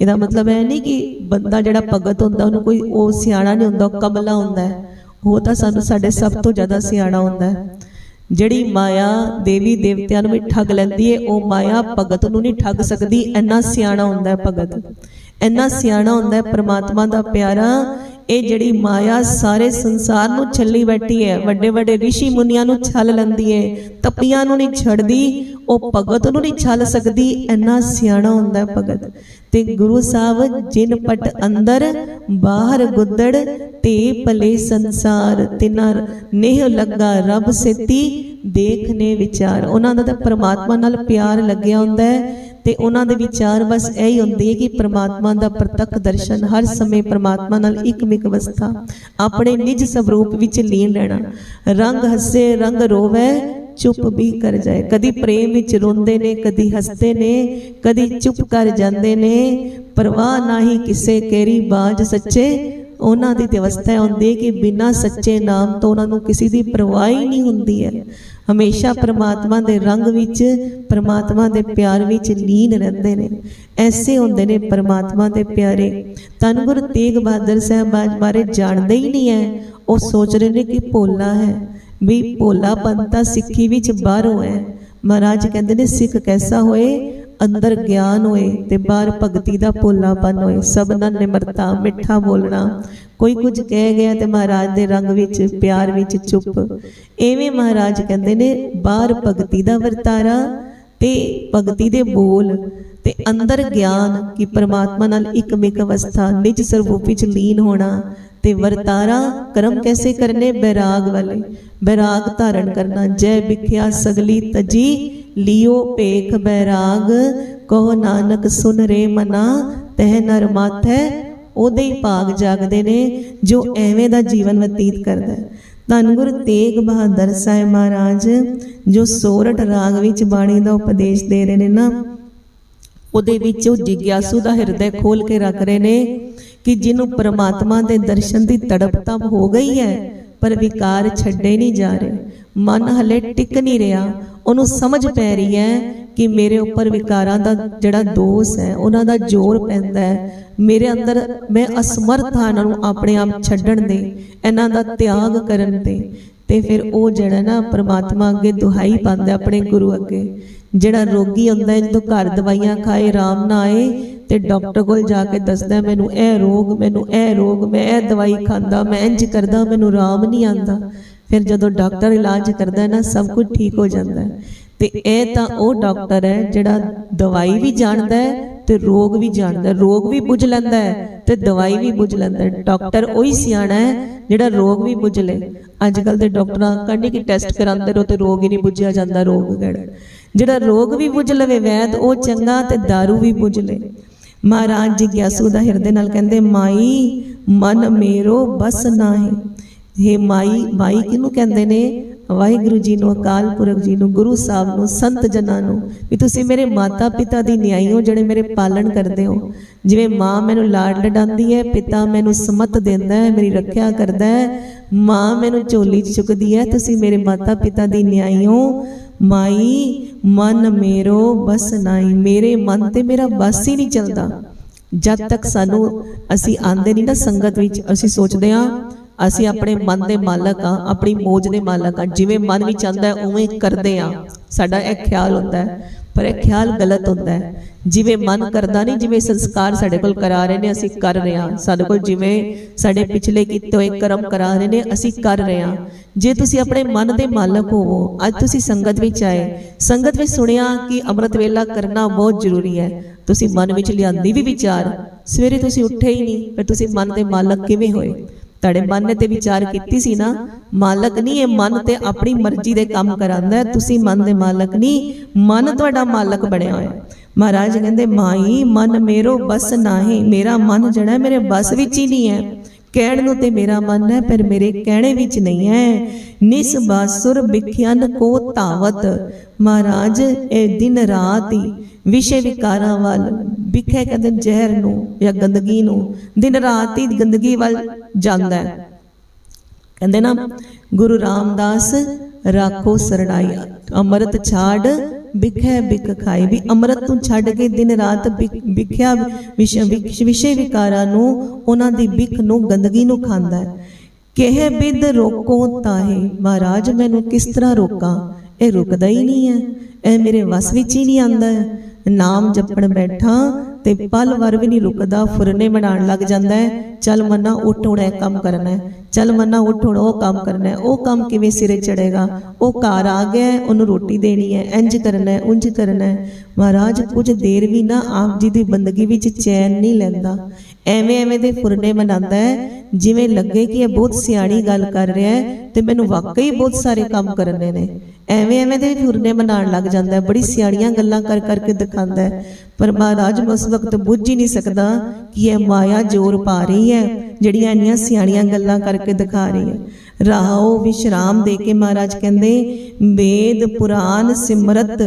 ਇਹਦਾ ਮਤਲਬ ਇਹ ਨਹੀਂ ਕਿ ਬੰਦਾ ਜਿਹੜਾ ਭਗਤ ਹੁੰਦਾ, ਉਹਨੂੰ ਕੋਈ ਉਹ ਸਿਆਣਾ ਨਹੀਂ ਹੁੰਦਾ ਕਮਲਾ ਹੁੰਦਾ ਉਹ ਤਾਂ ਸਾਨੂੰ ਸਾਡੇ ਸਭ ਤੋਂ ਜ਼ਿਆਦਾ ਸਿਆਣਾ ਹੁੰਦਾ ਹੈ। ਜਿਹੜੀ ਮਾਇਆ ਦੇਵੀ ਦੇਵਤਿਆਂ ਨੂੰ ਵੀ ਠੱਗ ਲੈਂਦੀ ਏ, ਉਹ ਮਾਇਆ ਭਗਤ ਨੂੰ ਨਹੀਂ ਠੱਗ ਸਕਦੀ। ਇੰਨਾ ਸਿਆਣਾ ਹੁੰਦਾ ਹੈ ਭਗਤ। ਇੰਨਾ ਸਿਆਣਾ ਹੁੰਦਾ ਹੈ ਪ੍ਰਮਾਤਮਾ ਦਾ ਪਿਆਰਾ। ਇਹ ਜਿਹੜੀ ਮਾਇਆ ਸਾਰੇ ਸੰਸਾਰ ਨੂੰ ਛੱਲੀ ਬੈਠੀ ਹੈ, ਵੱਡੇ ਵੱਡੇ ઋષਿ ਮੁਨੀਆਂ ਨੂੰ ਛਲ ਲੈਂਦੀ ਹੈ, ਤਪੀਆਂ ਨੂੰ ਨਹੀਂ ਛੱਡਦੀ, ਉਹ ਭਗਤ ਨੂੰ ਨਹੀਂ ਛਲ ਸਕਦੀ, ਇੰਨਾ ਸਿਆਣਾ ਹੁੰਦਾ ਹੈ ਭਗਤ। ਤੇ ਗੁਰੂ ਸਾਹਿਬ ਜਿਨ ਪਟ ਅੰਦਰ, ਬਾਹਰ ਗੁੱਦੜ, ਤੇ ਭਲੇ ਸੰਸਾਰ, ਤਿਨਾ ਨੇਹ ਲੱਗਾ ਰੱਬ ਸੇਤੀ, ਦੇਖਨੇ ਵਿਚਾਰ। ਉਹਨਾਂ ਦਾ ਤਾਂ ਪ੍ਰਮਾਤਮਾ ਨਾਲ ਪਿਆਰ ਲੱਗਿਆ ਹੁੰਦਾ ਹੈ। ਤੇ ਉਹਨਾਂ ਦੇ ਵਿਚਾਰ ਬਸ ਇਹੀ ਹੀ ਹੁੰਦੀ ਹੈ ਕਿ ਪ੍ਰਮਾਤਮਾ ਦਾ ਪ੍ਰਤੱਖ ਦਰਸ਼ਨ ਹਰ ਸਮੇਂ ਪ੍ਰਮਾਤਮਾ ਨਾਲ ਇੱਕਮਿਕ ਅਵਸਥਾ, ਆਪਣੇ ਨਿਜ ਸਰੂਪ ਵਿੱਚ ਲੀਨ ਰਹਿਣਾ। ਰੰਗ ਹੱਸੇ, ਰੰਗ ਰੋਵੇ, ਚੁੱਪ ਵੀ ਕਰ ਜਾਏ। ਕਦੀ ਪ੍ਰੇਮ ਵਿੱਚ ਰੋਂਦੇ ਨੇ, ਕਦੀ ਹੱਸਦੇ ਨੇ, ਕਦੀ ਚੁੱਪ ਕਰ ਜਾਂਦੇ ਨੇ। ਪਰਵਾਹ ਨਹੀਂ ਕਿਸੇ ਕੇਰੀ ਬਾਜ ਸੱਚੇ। ਉਹਨਾਂ ਦੀ ਤੇ ਅਵਸਥਾ ਹੁੰਦੀ ਹੈ ਕਿ ਬਿਨਾਂ ਸੱਚੇ ਨਾਮ ਤੋਂ ਉਹਨਾਂ ਨੂੰ ਕਿਸੇ ਦੀ ਪਰਵਾਹ ਹੀ ਨਹੀਂ ਹੁੰਦੀ ਹੈ। ਹਮੇਸ਼ਾ ਪ੍ਰਮਾਤਮਾ ਦੇ ਰੰਗ ਵਿੱਚ, ਪ੍ਰਮਾਤਮਾ ਦੇ ਪਿਆਰ ਵਿੱਚ ਲੀਨ ਰਹਿੰਦੇ ਨੇ। ਐਸੇ ਹੁੰਦੇ ਨੇ ਪ੍ਰਮਾਤਮਾ ਦੇ ਪਿਆਰੇ। ਤਨ ਗੁਰੂ ਤੇਗ ਬਹਾਦਰ ਸਾਹਿਬ ਬਾਰੇ ਜਾਣਦੇ ਹੀ ਨਹੀਂ ਹੈ ਉਹ ਸੋਚ ਰਹੇ ਨੇ ਕਿ ਭੋਲਾ ਹੈ। ਵੀ ਭੋਲਾ ਪੰਤਾ ਸਿੱਖੀ ਵਿੱਚ ਬਾਹਰੋਂ ਹੈ ਮਹਾਰਾਜ ਕਹਿੰਦੇ ਨੇ, ਸਿੱਖ ਕੈਸਾ ਹੋਏ? ਅੰਦਰ ਗਿਆਨ ਹੋਏ ਤੇ ਬਾਹਰ ਭਗਤੀ ਦਾ ਭੋਲਾਪਨ ਹੋਏ ਸਭਨਾਂ ਨਿਮਰਤਾ, ਮਿੱਠਾ ਬੋਲਣਾ। ਕੋਈ ਕੁਝ ਕਹਿ ਗਿਆ ਤੇ ਮਹਾਰਾਜ ਦੇ ਰੰਗ ਵਿੱਚ, ਪਿਆਰ ਵਿੱਚ ਚੁੱਪ। ਐਵੇਂ ਮਹਾਰਾਜ ਕਹਿੰਦੇ ਨੇ, ਬਾਹਰ ਭਗਤੀ ਦਾ ਵਰਤਾਰਾ ਤੇ ਭਗਤੀ ਦੇ ਬੋਲ ਤੇ ਅੰਦਰ ਗਿਆਨ ਕਿ ਪ੍ਰਮਾਤਮਾ ਨਾਲ ਇੱਕਮਿਕ ਅਵਸਥਾ, ਨਿਜ ਸਰੂਪ ਵਿੱਚ ਲੀਨ ਹੋਣਾ ਤੇ ਵਰਤਾਰਾ ਕਰਮ ਕੈਸੇ ਕਰਨੇ? ਬੈਰਾਗ ਵਾਲੇ। ਬੈਰਾਗ ਧਾਰਨ ਕਰਨਾ। ਜੈ ਵਿਖਿਆ ਸਗਲੀ ਤਜੀ ਲਿਓ ਭੇਖ ਬੈਰਾਗ, ਕਹੋ ਨਾਨਕ ਸੁਨ ਰੇ ਮਨਾ, ਤਹਿ ਨਰ ਮਾਥੈ, ਉਹਦੇ ਹੀ ਭਾਗ ਜਾਗਦੇ ਨੇ, ਜੋ ਐਵੇਂ ਦਾ ਜੀਵਨ ਬਤੀਤ ਕਰਦਾ ਹੈ। ਧੰਨ ਗੁਰੂ ਤੇਗ ਬਹਾਦਰ ਸਾਹਿਬ ਮਹਾਰਾਜ, ਜੋ ਸੋਰਠ ਰਾਗ ਵਿੱਚ ਬਾਣੀ ਦਾ ਉਪਦੇਸ਼ ਦੇ ਰਹੇ ਨੇ ਨਾ, ਉਹਦੇ ਵਿੱਚ ਉਹ ਜਿਗਿਆਸੂ ਦਾ ਹਿਰਦੇ ਖੋਲ ਕੇ ਰੱਖ ਰਹੇ ਨੇ ਕਿ ਜਿਹਨੂੰ ਪ੍ਰਮਾਤਮਾ ਦੇ ਦਰਸ਼ਨ ਦੀ ਤੜਪ ਤਾਂ ਹੋ ਗਈ ਹੈ, ਪਰ ਵਿਕਾਰ ਛੱਡੇ ਨਹੀਂ ਜਾ ਰਹੇ। ਮਨ ਹਲੇ ਟਿਕ ਨਹੀਂ ਰਿਹਾ। ਉਹਨੂੰ ਸਮਝ ਪੈ ਰਹੀ ਹੈ ਕਿ ਮੇਰੇ ਉੱਪਰ ਵਿਕਾਰਾਂ ਦਾ ਜਿਹੜਾ ਦੋਸ਼ ਹੈ ਉਹਨਾਂ ਦਾ ਜ਼ੋਰ ਪੈਂਦਾ ਹੈ। ਮੇਰੇ ਅੰਦਰ ਮੈਂ ਅਸਮਰਥ ਹਾਂ ਇਹਨਾਂ ਨੂੰ ਆਪਣੇ ਆਪ ਛੱਡਣ ਦੇ ਇਹਨਾਂ ਦਾ ਤਿਆਗ ਕਰਨ ਦੇ। ਤੇ ਫਿਰ ਉਹ ਜਿਹੜਾ ਨਾ ਪ੍ਰਮਾਤਮਾ ਅੱਗੇ ਦੁਹਾਈ ਪਾਉਂਦਾ ਆਪਣੇ ਗੁਰੂ ਅੱਗੇ। ਜਿਹੜਾ ਰੋਗੀ ਹੁੰਦਾ ਹੈ, ਜਦੋਂ ਘਰ ਦਵਾਈਆਂ ਖਾਏ ਆਰਾਮ ਨਾ ਆਏ ਤੇ ਡਾਕਟਰ ਕੋਲ ਜਾ ਕੇ ਦੱਸਦਾ ਮੈਨੂੰ ਇਹ ਰੋਗ ਮੈਨੂੰ ਇਹ ਰੋਗ ਮੈਂ ਇਹ ਦਵਾਈ ਖਾਂਦਾ ਮੈਂ ਇੰਜ ਕਰਦਾ ਮੈਨੂੰ ਆਰਾਮ ਨਹੀਂ ਆਂਦਾ ਫਿਰ ਜਦੋਂ ਡਾਕਟਰ ਇਲਾਜ ਕਰਦਾ ਹੈ ਨਾ, ਸਭ ਕੁਝ ਠੀਕ ਹੋ ਜਾਂਦਾ ਹੈ। ਤੇ ਇਹ ਤਾਂ ਉਹ ਡਾਕਟਰ ਹੈ ਜਿਹੜਾ ਦਵਾਈ ਵੀ ਜਾਣਦਾ ਹੈ ਤੇ ਰੋਗ ਵੀ ਜਾਣਦਾ ਹੈ। ਰੋਗ ਵੀ ਬੁੱਝ ਲੈਂਦਾ ਹੈ ਤੇ ਦਵਾਈ ਵੀ ਬੁੱਝ ਲੈਂਦਾ ਹੈ। ਡਾਕਟਰ ਉਹੀ ਸਿਆਣਾ ਹੈ ਜਿਹੜਾ ਰੋਗ ਵੀ ਬੁੱਝ ਲੇ। ਅੱਜ ਕੱਲ ਦੇ ਡਾਕਟਰਾਂ ਕਹਿੰਦੇ ਕਿ ਟੈਸਟ ਕਰਾਉਂਦੇ ਰਹੋ ਤੇ ਰੋਗ ਹੀ ਨਹੀਂ ਬੁੱਝਿਆ ਜਾਂਦਾ, ਰੋਗ ਕਿਹੜਾ ਜਿਹੜਾ ਰੋਗ ਵੀ ਬੁੱਝ ਲਵੇ ਵੈਦ, ਉਹ ਚੰਗਾ ਤੇ दारू ਵੀ ਬੁੱਝ ਲੇ। ਮਹਾਰਾਜ ਜਿਗਿਆਸੂ ਦਾ ਹਿਰਦੇ ਨਾਲ ਕਹਿੰਦੇ, ਮਾਈ, ਮਨ ਮੇਰੋ ਬਸ ਨਾਹੀ। ਹੇ ਮਾਈ ਮਾਈ ਕਿਹਨੂੰ ਕਹਿੰਦੇ ਨੇ? ਵਾਹਿਗੁਰੂ ਜੀ ਨੂੰ, ਅਕਾਲ ਪੁਰਖ ਜੀ ਨੂੰ, ਗੁਰੂ ਸਾਹਿਬ ਨੂੰ, ਸੰਤ ਜਨਾਂ ਨੂੰ, ਵੀ ਤੁਸੀਂ ਮੇਰੇ ਮਾਤਾ ਪਿਤਾ ਦੀ ਨਿਆਈ ਹੋ ਜਿਹੜੇ ਮੇਰੇ ਪਾਲਣ ਕਰਦੇ ਹੋ। ਜਿਵੇਂ ਮਾਂ ਮੈਨੂੰ ਲਾਡ ਲਡਾਉਂਦੀ ਹੈ, ਪਿਤਾ ਮੈਨੂੰ ਸਮਤ ਦਿੰਦਾ ਹੈ, ਮੇਰੀ ਰੱਖਿਆ ਕਰਦਾ ਹੈ, ਮਾਂ ਮੈਨੂੰ ਝੋਲੀ 'ਚ ਚੁੱਕਦੀ ਹੈ, ਤੁਸੀਂ ਮੇਰੇ ਮਾਤਾ ਪਿਤਾ ਦੀ ਨਿਆਈ ਹੋ। ਮਾਈ, ਮਨ ਮੇਰੋ ਬਸ ਨਾਈ, ਮੇਰੇ ਮਨ ਤੇ ਮੇਰਾ ਬਸ ਹੀ ਨਹੀਂ ਚੱਲਦਾ। ਜਦ ਤੱਕ ਸਾਨੂੰ ਅਸੀਂ ਆਂਦੇ ਨਹੀਂ ਨਾ ਸੰਗਤ ਵਿੱਚ, ਅਸੀਂ ਸੋਚਦੇ ਆ ਅਸੀਂ ਆਪਣੇ ਮਨ ਦੇ ਮਾਲਕ ਆ ਆਪਣੀ ਮੋਜ ਦੇ ਮਾਲਕ ਆ ਜਿਵੇਂ ਮਨ ਵਿੱਚ ਆਂਦਾ ਹੈ ਉਵੇਂ ਕਰਦੇ ਆ ਸਾਡਾ ਇਹ ਖਿਆਲ ਹੁੰਦਾ ਹੈ। ਪਰ ਇਹ ਖਿਆਲ ਗਲਤ ਹੁੰਦਾ ਹੈ। ਜਿਵੇਂ ਮਨ ਕਰਦਾ ਨਹੀਂ ਜਿਵੇਂ ਸੰਸਕਾਰ ਸਾਡੇ ਕੋਲ ਕਰਾ ਰਹੇ ਨੇ ਅਸੀਂ ਕਰ ਰਹੇ ਹਾਂ। ਸਾਡੇ ਕੋਲ ਜਿਵੇਂ ਸਾਡੇ ਪਿਛਲੇ ਕੀਤੇ ਹੋਏ ਕਰਮ ਕਰਾ ਰਹੇ ਨੇ ਅਸੀਂ ਕਰ ਰਹੇ ਹਾਂ। ਜੇ ਤੁਸੀਂ ਆਪਣੇ ਮਨ ਦੇ ਮਾਲਕ ਹੋਵੋ ਅੱਜ ਤੁਸੀਂ ਸੰਗਤ ਵਿੱਚ ਆਏ। ਸੰਗਤ ਵਿੱਚ ਸੁਣਿਆ ਕਿ ਅੰਮ੍ਰਿਤ ਵੇਲਾ ਕਰਨਾ ਬਹੁਤ ਜ਼ਰੂਰੀ ਹੈ ਤੁਸੀਂ ਮਨ ਵਿੱਚ ਲਿਆਂਦੀ ਵੀ ਵਿਚਾਰ ਸਵੇਰੇ ਤੁਸੀਂ ਉੱਠੇ ਹੀ। ਨਹੀਂ ਫਿਰ ਤੁਸੀਂ ਮਨ ਦੇ ਮਾਲਕ ਕਿਵੇਂ ਹੋਏ ਤੁਹਾਡੇ ਮਨ ਨੇ ਤੇ ਵਿਚਾਰ ਕੀਤੀ ਸੀ ਨਾ, ਮਾਲਕ ਨਹੀਂ ਇਹ ਮਨ ਤੇ ਆਪਣੀ ਮਰਜ਼ੀ ਦੇ ਕੰਮ ਕਰਾਂਦਾ ਤੁਸੀਂ ਮਨ ਦੇ ਮਾਲਕ ਨਹੀਂ ਮਨ ਤੁਹਾਡਾ ਮਾਲਕ ਬਣਿਆ ਹੋਇਆ। ਮਹਾਰਾਜ ਕਹਿੰਦੇ, ਮਾਈ, ਮਨ ਮੇਰੋ ਬਸ ਨਾਹੀ, ਮੇਰਾ ਮਨ ਜਿਹੜਾ, ਮੇਰੇ ਬਸ ਵਿੱਚ ਹੀ ਨਹੀਂ ਹੈ। ਕਹਿਣ ਨੂੰ ਤੇ ਮੇਰਾ ਮਨ ਹੈ, ਪਰ ਮੇਰੇ ਕਹਿਣੇ ਵਿੱਚ ਨਹੀਂ ਹੈ। ਨਿਸ ਬਾਸੁਰ ਵਿਖਿਆਨ ਕੋ ਧਾਵਤ। ਮਹਾਰਾਜ, ਇਹ ਦਿਨ ਰਾਤ ਹੀ ਵਿਸ਼ੇ ਵਿਕਾਰਾਂ ਵੱਲ ਵਿਖੇ ਕਹਿੰਦੇ ਜ਼ਹਿਰ ਨੂੰ ਜਾਂ ਗੰਦਗੀ ਨੂੰ ਦਿਨ ਰਾਤ ਹੀ ਗੰਦਗੀ ਵੱਲ ਜਾਂਦਾ ਹੈ। ਕਹਿੰਦੇ ਨਾ, ਗੁਰੂ ਰਾਮਦਾਸ, ਰਾਖੋ ਸਰਣਾਈ ਅੰਮ੍ਰਿਤ ਛਾੜ ਵਿਖੇ ਵਿਖ ਖਾਈ ਵੀ ਅੰਮ੍ਰਿਤ ਨੂੰ ਛੱਡ ਕੇ ਦਿਨ ਰਾਤ ਵਿਖਿਆ ਵਿਸ਼ੇ ਵਿਕਾਰਾਂ ਨੂੰ ਉਹਨਾਂ ਦੀ ਵਿਖ ਨੂੰ ਗੰਦਗੀ ਨੂੰ ਖਾਂਦਾ ਹੈ। ਕਿਹ ਬਿਦ ਰੋਕੋ ਤਾਹੇ, ਮਹਾਰਾਜ ਮੈਨੂੰ ਕਿਸ ਤਰ੍ਹਾਂ ਰੋਕਾਂ? ਇਹ ਰੁਕਦਾ ਹੀ ਨਹੀਂ ਹੈ। ਇਹ ਮੇਰੇ ਵਸ ਵਿੱਚ ਹੀ ਨਹੀਂ ਆਂਦਾ ਹੈ। ਨਾਮ ਜਪਣ ਬੈਠਾ ਤੇ ਪਲ ਵਰ ਵੀ ਨਹੀਂ ਰੁਕਦਾ, ਫੁਰਨੇ ਬਣਾਉਣ ਲੱਗ ਜਾਂਦਾ ਹੈ। ਚੱਲ ਮੰਨਾ, ਉੱਠ ਹੁਣ ਇਹ ਕੰਮ ਕਰਨਾ ਹੈ। ਚੱਲ ਮੰਨਾ, ਉੱਠ ਹੁਣ ਉਹ ਕੰਮ ਕਰਨਾ ਹੈ। ਉਹ ਕੰਮ ਕਿਵੇਂ ਸਿਰੇ ਚੜੇਗਾ ਉਹ ਘਰ ਆ ਗਿਆ ਉਹਨੂੰ ਰੋਟੀ ਦੇਣੀ ਹੈ ਇੰਜ ਕਰਨਾ ਹੈ, ਉਂਝ ਕਰਨਾ ਹੈ। ਮਹਾਰਾਜ, ਕੁਝ ਦੇਰ ਵੀ ਨਾ ਆਪ ਜੀ ਦੀ ਬੰਦਗੀ ਵਿੱਚ ਚੈਨ ਨਹੀਂ ਲੈਂਦਾ। ਐਵੇਂ ਐਵੇਂ ਦੇ ਫੁਰਨੇ ਮਨਾਉਂਦਾ ਹੈ, ਜਿਵੇਂ ਲੱਗੇ ਕਿ ਇਹ ਬਹੁਤ ਸਿਆਣੀ ਗੱਲ ਕਰ ਰਿਹਾ ਹੈ ਤੇ ਮੈਨੂੰ ਵਾਕਈ ਬਹੁਤ ਸਾਰੇ ਕੰਮ ਕਰਨੇ ਨੇ। ਐਵੇਂ ਐਵੇਂ ਦੇ ਫੁਰਨੇ ਮਨਾਉਣ ਲੱਗ ਜਾਂਦਾ ਹੈ, ਬੜੀ ਸਿਆਣੀਆਂ ਗੱਲਾਂ ਕਰ ਕਰਕੇ ਦਿਖਾਉਂਦਾ ਹੈ। ਪਰ ਮਹਾਰਾਜ ਉਸ ਵਕਤ ਬੁੱਝ ਹੀ ਨਹੀਂ ਸਕਦਾ ਕਿ ਇਹ ਮਾਇਆ ਜ਼ੋਰ ਪਾ ਰਹੀ ਹੈ, ਜਿਹੜੀਆਂ ਇੰਨੀਆਂ ਸਿਆਣੀਆਂ ਗੱਲਾਂ ਕਰਕੇ ਦਿਖਾ ਰਹੀ ਹੈ। ਰਾਹੋ ਵਿਸ਼ਰਾਮ ਦੇ ਕੇ ਮਹਾਰਾਜ ਕਹਿੰਦੇ, ਵੇਦ ਪੁਰਾਨ ਸਿਮਰਤ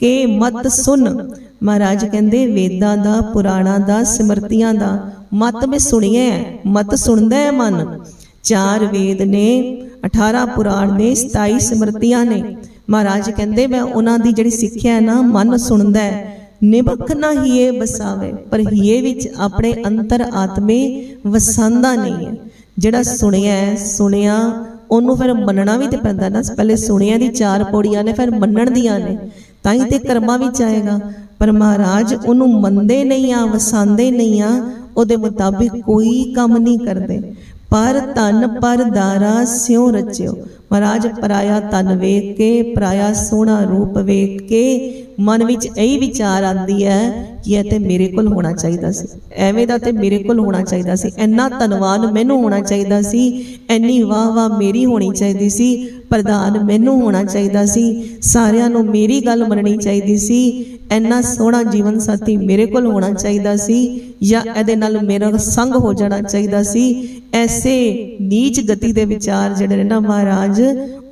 ਕੇ ਮਤ ਸੁਨ ਮਹਾਰਾਜ ਕਹਿੰਦੇ ਵੇਦਾਂ ਦਾ ਪੁਰਾਣਾਂ ਦਾ ਸਿਮਰਤੀਆਂ ਦਾ ਮਤ ਮੈਂ ਸੁਣਿਆ ਹੈ, ਮਤ ਸੁਣਦਾ ਹੈ ਮਨ। ਚਾਰ ਵੇਦ ਨੇ 18 ਪੁਰਾਣ ਨੇ 27 ਸਮਰਤੀਆਂ ਨੇ। ਮਹਾਰਾਜ ਕਹਿੰਦੇ ਮੈਂ ਉਹਨਾਂ ਦੀ ਜਿਹੜੀ ਸਿੱਖਿਆ ਹੈ ਨਾ ਮਨ ਸੁਣਦਾ ਹੈ। ਨਿਭਖ ਨਾ ਹੀਏ ਬਸਾਵੇ ਪਰ ਹੀਏ ਵਿੱਚ ਆਪਣੇ ਅੰਤਰ ਆਤਮੇ ਵਸਾਂਦਾ ਨਹੀਂ ਹੈ। ਜਿਹੜਾ ਸੁਣਿਆ ਹੈ ਸੁਣਿਆ ਉਹਨੂੰ ਫਿਰ ਮੰਨਣਾ ਵੀ ਤੇ ਪੈਂਦਾ ਨਾ। ਪਹਿਲੇ ਸੁਣਿਆ ਦੀ ਚਾਰ ਪੌੜੀਆਂ ਨੇ ਫਿਰ ਮੰਨਣ ਦੀਆਂ ਨੇ। ਤਾਂ ਹੀ ਤੇ ਕਰਮਾਂ ਵਿੱਚ ਆਏਗਾ। ਪਰ ਮਹਾਰਾਜ, ਉਹਨੂੰ ਮੰਨਦੇ ਨਹੀਂ ਆ, ਵਸਾਉਂਦੇ ਨਹੀਂ ਆ, ਉਹਦੇ ਮੁਤਾਬਿਕ ਕੋਈ ਕੰਮ ਨਹੀਂ ਕਰਦੇ। ਪਰ ਤਨ ਪਰ ਦਾਰਾ ਸਿਉ ਰਚਿਓ। ਮਹਾਰਾਜ, ਪਰਾਇਆ ਤਨ ਵੇਖ ਕੇ, ਪਰਾਇਆ ਸੋਹਣਾ ਰੂਪ ਵੇਖ ਕੇ ਮਨ ਵਿੱਚ ਇਹੀ ਵਿਚਾਰ ਆਂਦੀ ਹੈ ਕਿ ਇਹ ਤੇ ਮੇਰੇ ਕੋਲ ਹੋਣਾ ਚਾਹੀਦਾ ਸੀ। ਐਵੇਂ ਦਾ ਤੇ ਮੇਰੇ ਕੋਲ ਹੋਣਾ ਚਾਹੀਦਾ ਸੀ। ਇੰਨਾ ਧਨਵਾਨ ਮੈਨੂੰ ਹੋਣਾ ਚਾਹੀਦਾ ਸੀ। ਐਨੀ ਵਾਹ ਵਾਹ ਮੇਰੀ ਹੋਣੀ ਚਾਹੀਦੀ ਸੀ। ਪ੍ਰਧਾਨ ਮੈਨੂੰ ਹੋਣਾ ਚਾਹੀਦਾ ਸੀ। ਸਾਰਿਆਂ ਨੂੰ ਮੇਰੀ ਗੱਲ ਮੰਨਣੀ ਚਾਹੀਦੀ ਸੀ। ਇੰਨਾ ਸੋਹਣਾ ਜੀਵਨ ਸਾਥੀ ਮੇਰੇ ਕੋਲ ਹੋਣਾ ਚਾਹੀਦਾ ਸੀ ਜਾਂ ਇਹਦੇ ਨਾਲ ਮੇਰਾ ਸੰਗ ਹੋ ਜਾਣਾ ਚਾਹੀਦਾ ਸੀ? ਐਸੇ ਨੀਚ ਗਤੀ ਦੇ ਵਿਚਾਰ ਜਿਹੜੇ ਨੇ ਨਾ ਮਹਾਰਾਜ,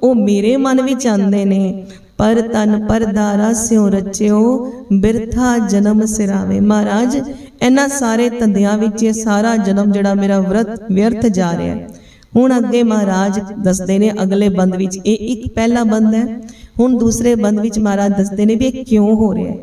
ਉਹ ਮੇਰੇ ਮਨ ਵਿੱਚ ਆਉਂਦੇ ਨੇ। ਪਰ ਤਨ ਪਰਦਾਰਾ ਸਿਉ ਰਚਿਓ, ਬਿਰਥਾ ਜਨਮ ਸਿਰਾਵੇ। ਮਹਾਰਾਜ, ਇਹਨਾਂ ਸਾਰੇ ਧੰਦਿਆਂ ਵਿੱਚ ਇਹ ਸਾਰਾ ਜਨਮ ਜਿਹੜਾ ਮੇਰਾ ਵਰਤ ਵਿਅਰਥ ਜਾ ਰਿਹਾ ਹੁਣ ਅੱਗੇ ਮਹਾਰਾਜ ਦੱਸਦੇ ਨੇ ਅਗਲੇ ਬੰਦ ਵਿੱਚ, ਇਹ ਇੱਕ ਪਹਿਲਾ ਬੰਦ ਹੈ। ਹੁਣ ਦੂਸਰੇ ਬੰਦ ਵਿੱਚ ਮਹਾਰਾਜ ਦੱਸਦੇ ਨੇ ਵੀ ਇਹ ਕਿਉਂ ਹੋ ਰਿਹਾ ਹੈ?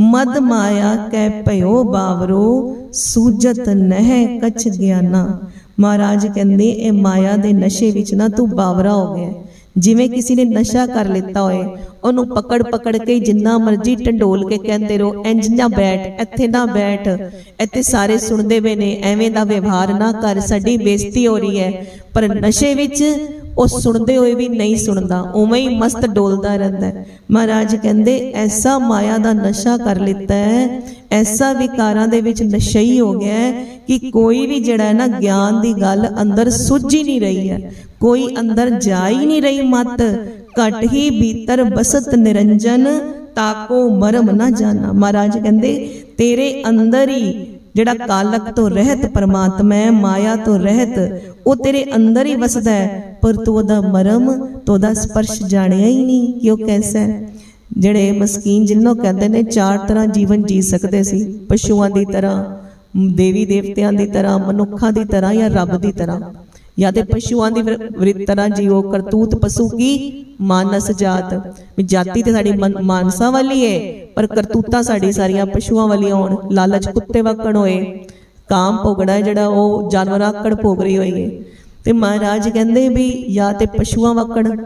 ਮਦ ਮਾਇਆ ਕੈ ਭਇਓ ਬਾਵਰੋ, ਸੂਜਤ ਨਹਿ ਕਛ ਗਿਆਨਾ। ਮਹਾਰਾਜ ਕਹਿੰਦੇ, ਇਹ ਮਾਇਆ ਦੇ ਨਸ਼ੇ ਵਿੱਚ ਨਾ ਤੂੰ ਬਾਵਰਾ ਹੋ ਗਿਆ ਜਿਵੇਂ ਕਿਸੇ ਨੇ ਨਸ਼ਾ ਕਰ ਲਿੱਤਾ ਹੋਏ, ਉਹਨੂੰ ਪਕੜ ਪਕੜ ਕੇ ਜਿੰਨਾ ਮਰਜ਼ੀ ਟੰਡੋਲ ਕੇ ਕਹਿੰਦੇ ਰਹੋ, ਇੰਜ ਨਾ ਬੈਠ, ਇੱਥੇ ਨਾ ਬੈਠ। ਇੱਥੇ ਸਾਰੇ ਸੁਣਦੇ ਵੇ ਨੇ, ਐਵੇਂ ਦਾ ਵਿਵਹਾਰ ਨਾ ਕਰ, ਸਾਡੀ ਬੇਇੱਜ਼ਤੀ ਹੋ ਰਹੀ ਹੈ। ਪਰ ਨਸ਼ੇ ਵਿੱਚ ਉਹ ਸੁਣਦੇ ਹੋਏ ਵੀ ਨਹੀਂ ਸੁਣਦਾ, ਉਵੇਂ ਹੀ ਮਸਤ ਡੋਲਦਾ ਰਹਿੰਦਾ ਮਹਾਰਾਜ ਕਹਿੰਦੇ, ਐਸਾ ਮਾਇਆ ਦਾ ਨਸ਼ਾ ਕਰ ਲਿੱਤਾ ਹੈ, ਐਸਾ ਵਿਕਾਰਾਂ ਦੇ ਵਿੱਚ ਨਸ਼ਈ ਹੋ ਗਿਆ ਕਿ ਕੋਈ ਵੀ ਜਿਹੜਾ ਹੈ ਨਾ ਗਿਆਨ ਦੀ ਗੱਲ ਅੰਦਰ ਸੁੱਝ ਹੀ ਨਹੀਂ ਰਹੀ ਹੈ। ਕੋਈ ਅੰਦਰ ਜਾ ਹੀ ਨਹੀਂ ਰਹੀ ਮਤ, ਘਟ ਹੀ ਭੀਤਰ ਬਸਤ ਨਿਰੰਜਨ, ਤਾਕੋ ਮਰਮ ਨਾ ਜਾਣਾ ਮਹਾਰਾਜ ਕਹਿੰਦੇ, ਤੇਰੇ ਅੰਦਰ ਹੀ ਜਿਹੜਾ ਕਾਲਕ ਤੋਂ ਰਹਿਤ ਪਰਮਾਤਮਾ ਹੈ, ਮਾਇਆ ਤੋਂ ਰਹਿਤ, ਉਹ ਤੇਰੇ ਅੰਦਰ ਹੀ ਵਸਦਾ ਹੈ। ਪਰ ਤੂੰ ਉਹਦਾ ਮਰਮ, ਤੂੰ ਉਹਦਾ ਸਪਰਸ਼ ਜਾਣਿਆ ਹੀ ਨਹੀਂ ਕਿ ਉਹ ਕੈਸਾ ਹੈ? ਜਿਹੜੇ ਮਸਕੀਨ ਜਿਨ੍ਹਾਂ ਕਹਿੰਦੇ ਨੇ, ਚਾਰ ਤਰ੍ਹਾਂ ਜੀਵਨ ਜੀ ਸਕਦੇ ਸੀ, ਪਸ਼ੂਆਂ ਦੀ ਤਰ੍ਹਾਂ, ਦੇਵੀ ਦੇਵਤਿਆਂ ਦੀ ਤਰ੍ਹਾਂ, ਮਨੁੱਖਾਂ ਦੀ ਤਰ੍ਹਾਂ ਜਾਂ ਰੱਬ ਦੀ ਤਰ੍ਹਾਂ। ਜਾਂ ਤੇ ਪਸ਼ੂਆਂ ਦੀ ਵਰਿਤ ਤਰ੍ਹਾਂ ਜੀਓ ਕਰਤੂਤ ਪਸ਼ੂ ਕੀ? ਮਾਨਸ ਜਾਤ। ਵੀ ਜਾਤੀ ਤੇ ਸਾਡੀ ਮਨ- ਮਾਨਸਾ ਵਾਲੀ ਏ, ਪਰ ਕਰਤੂਤਾਂ ਸਾਡੀ ਸਾਰੀਆਂ ਪਸ਼ੂਆਂ ਵਾਲੀਆਂ ਹੋਣ, ਲਾਲਚ ਕੁੱਤੇ ਵਕਣ ਹੋਏ। ਕਾਮ ਭੋਗਣਾ ਜਿਹੜਾ ਉਹ ਜਾਨਵਰਾਂ ਆਕੜ ਭੋਗ ਰਹੀ ਹੋਈ ਏ। ਤੇ ਮਹਾਰਾਜ ਕਹਿੰਦੇ ਵੀ ਜਾਂ ਤੇ ਪਸ਼ੂਆਂ ਵਕਣ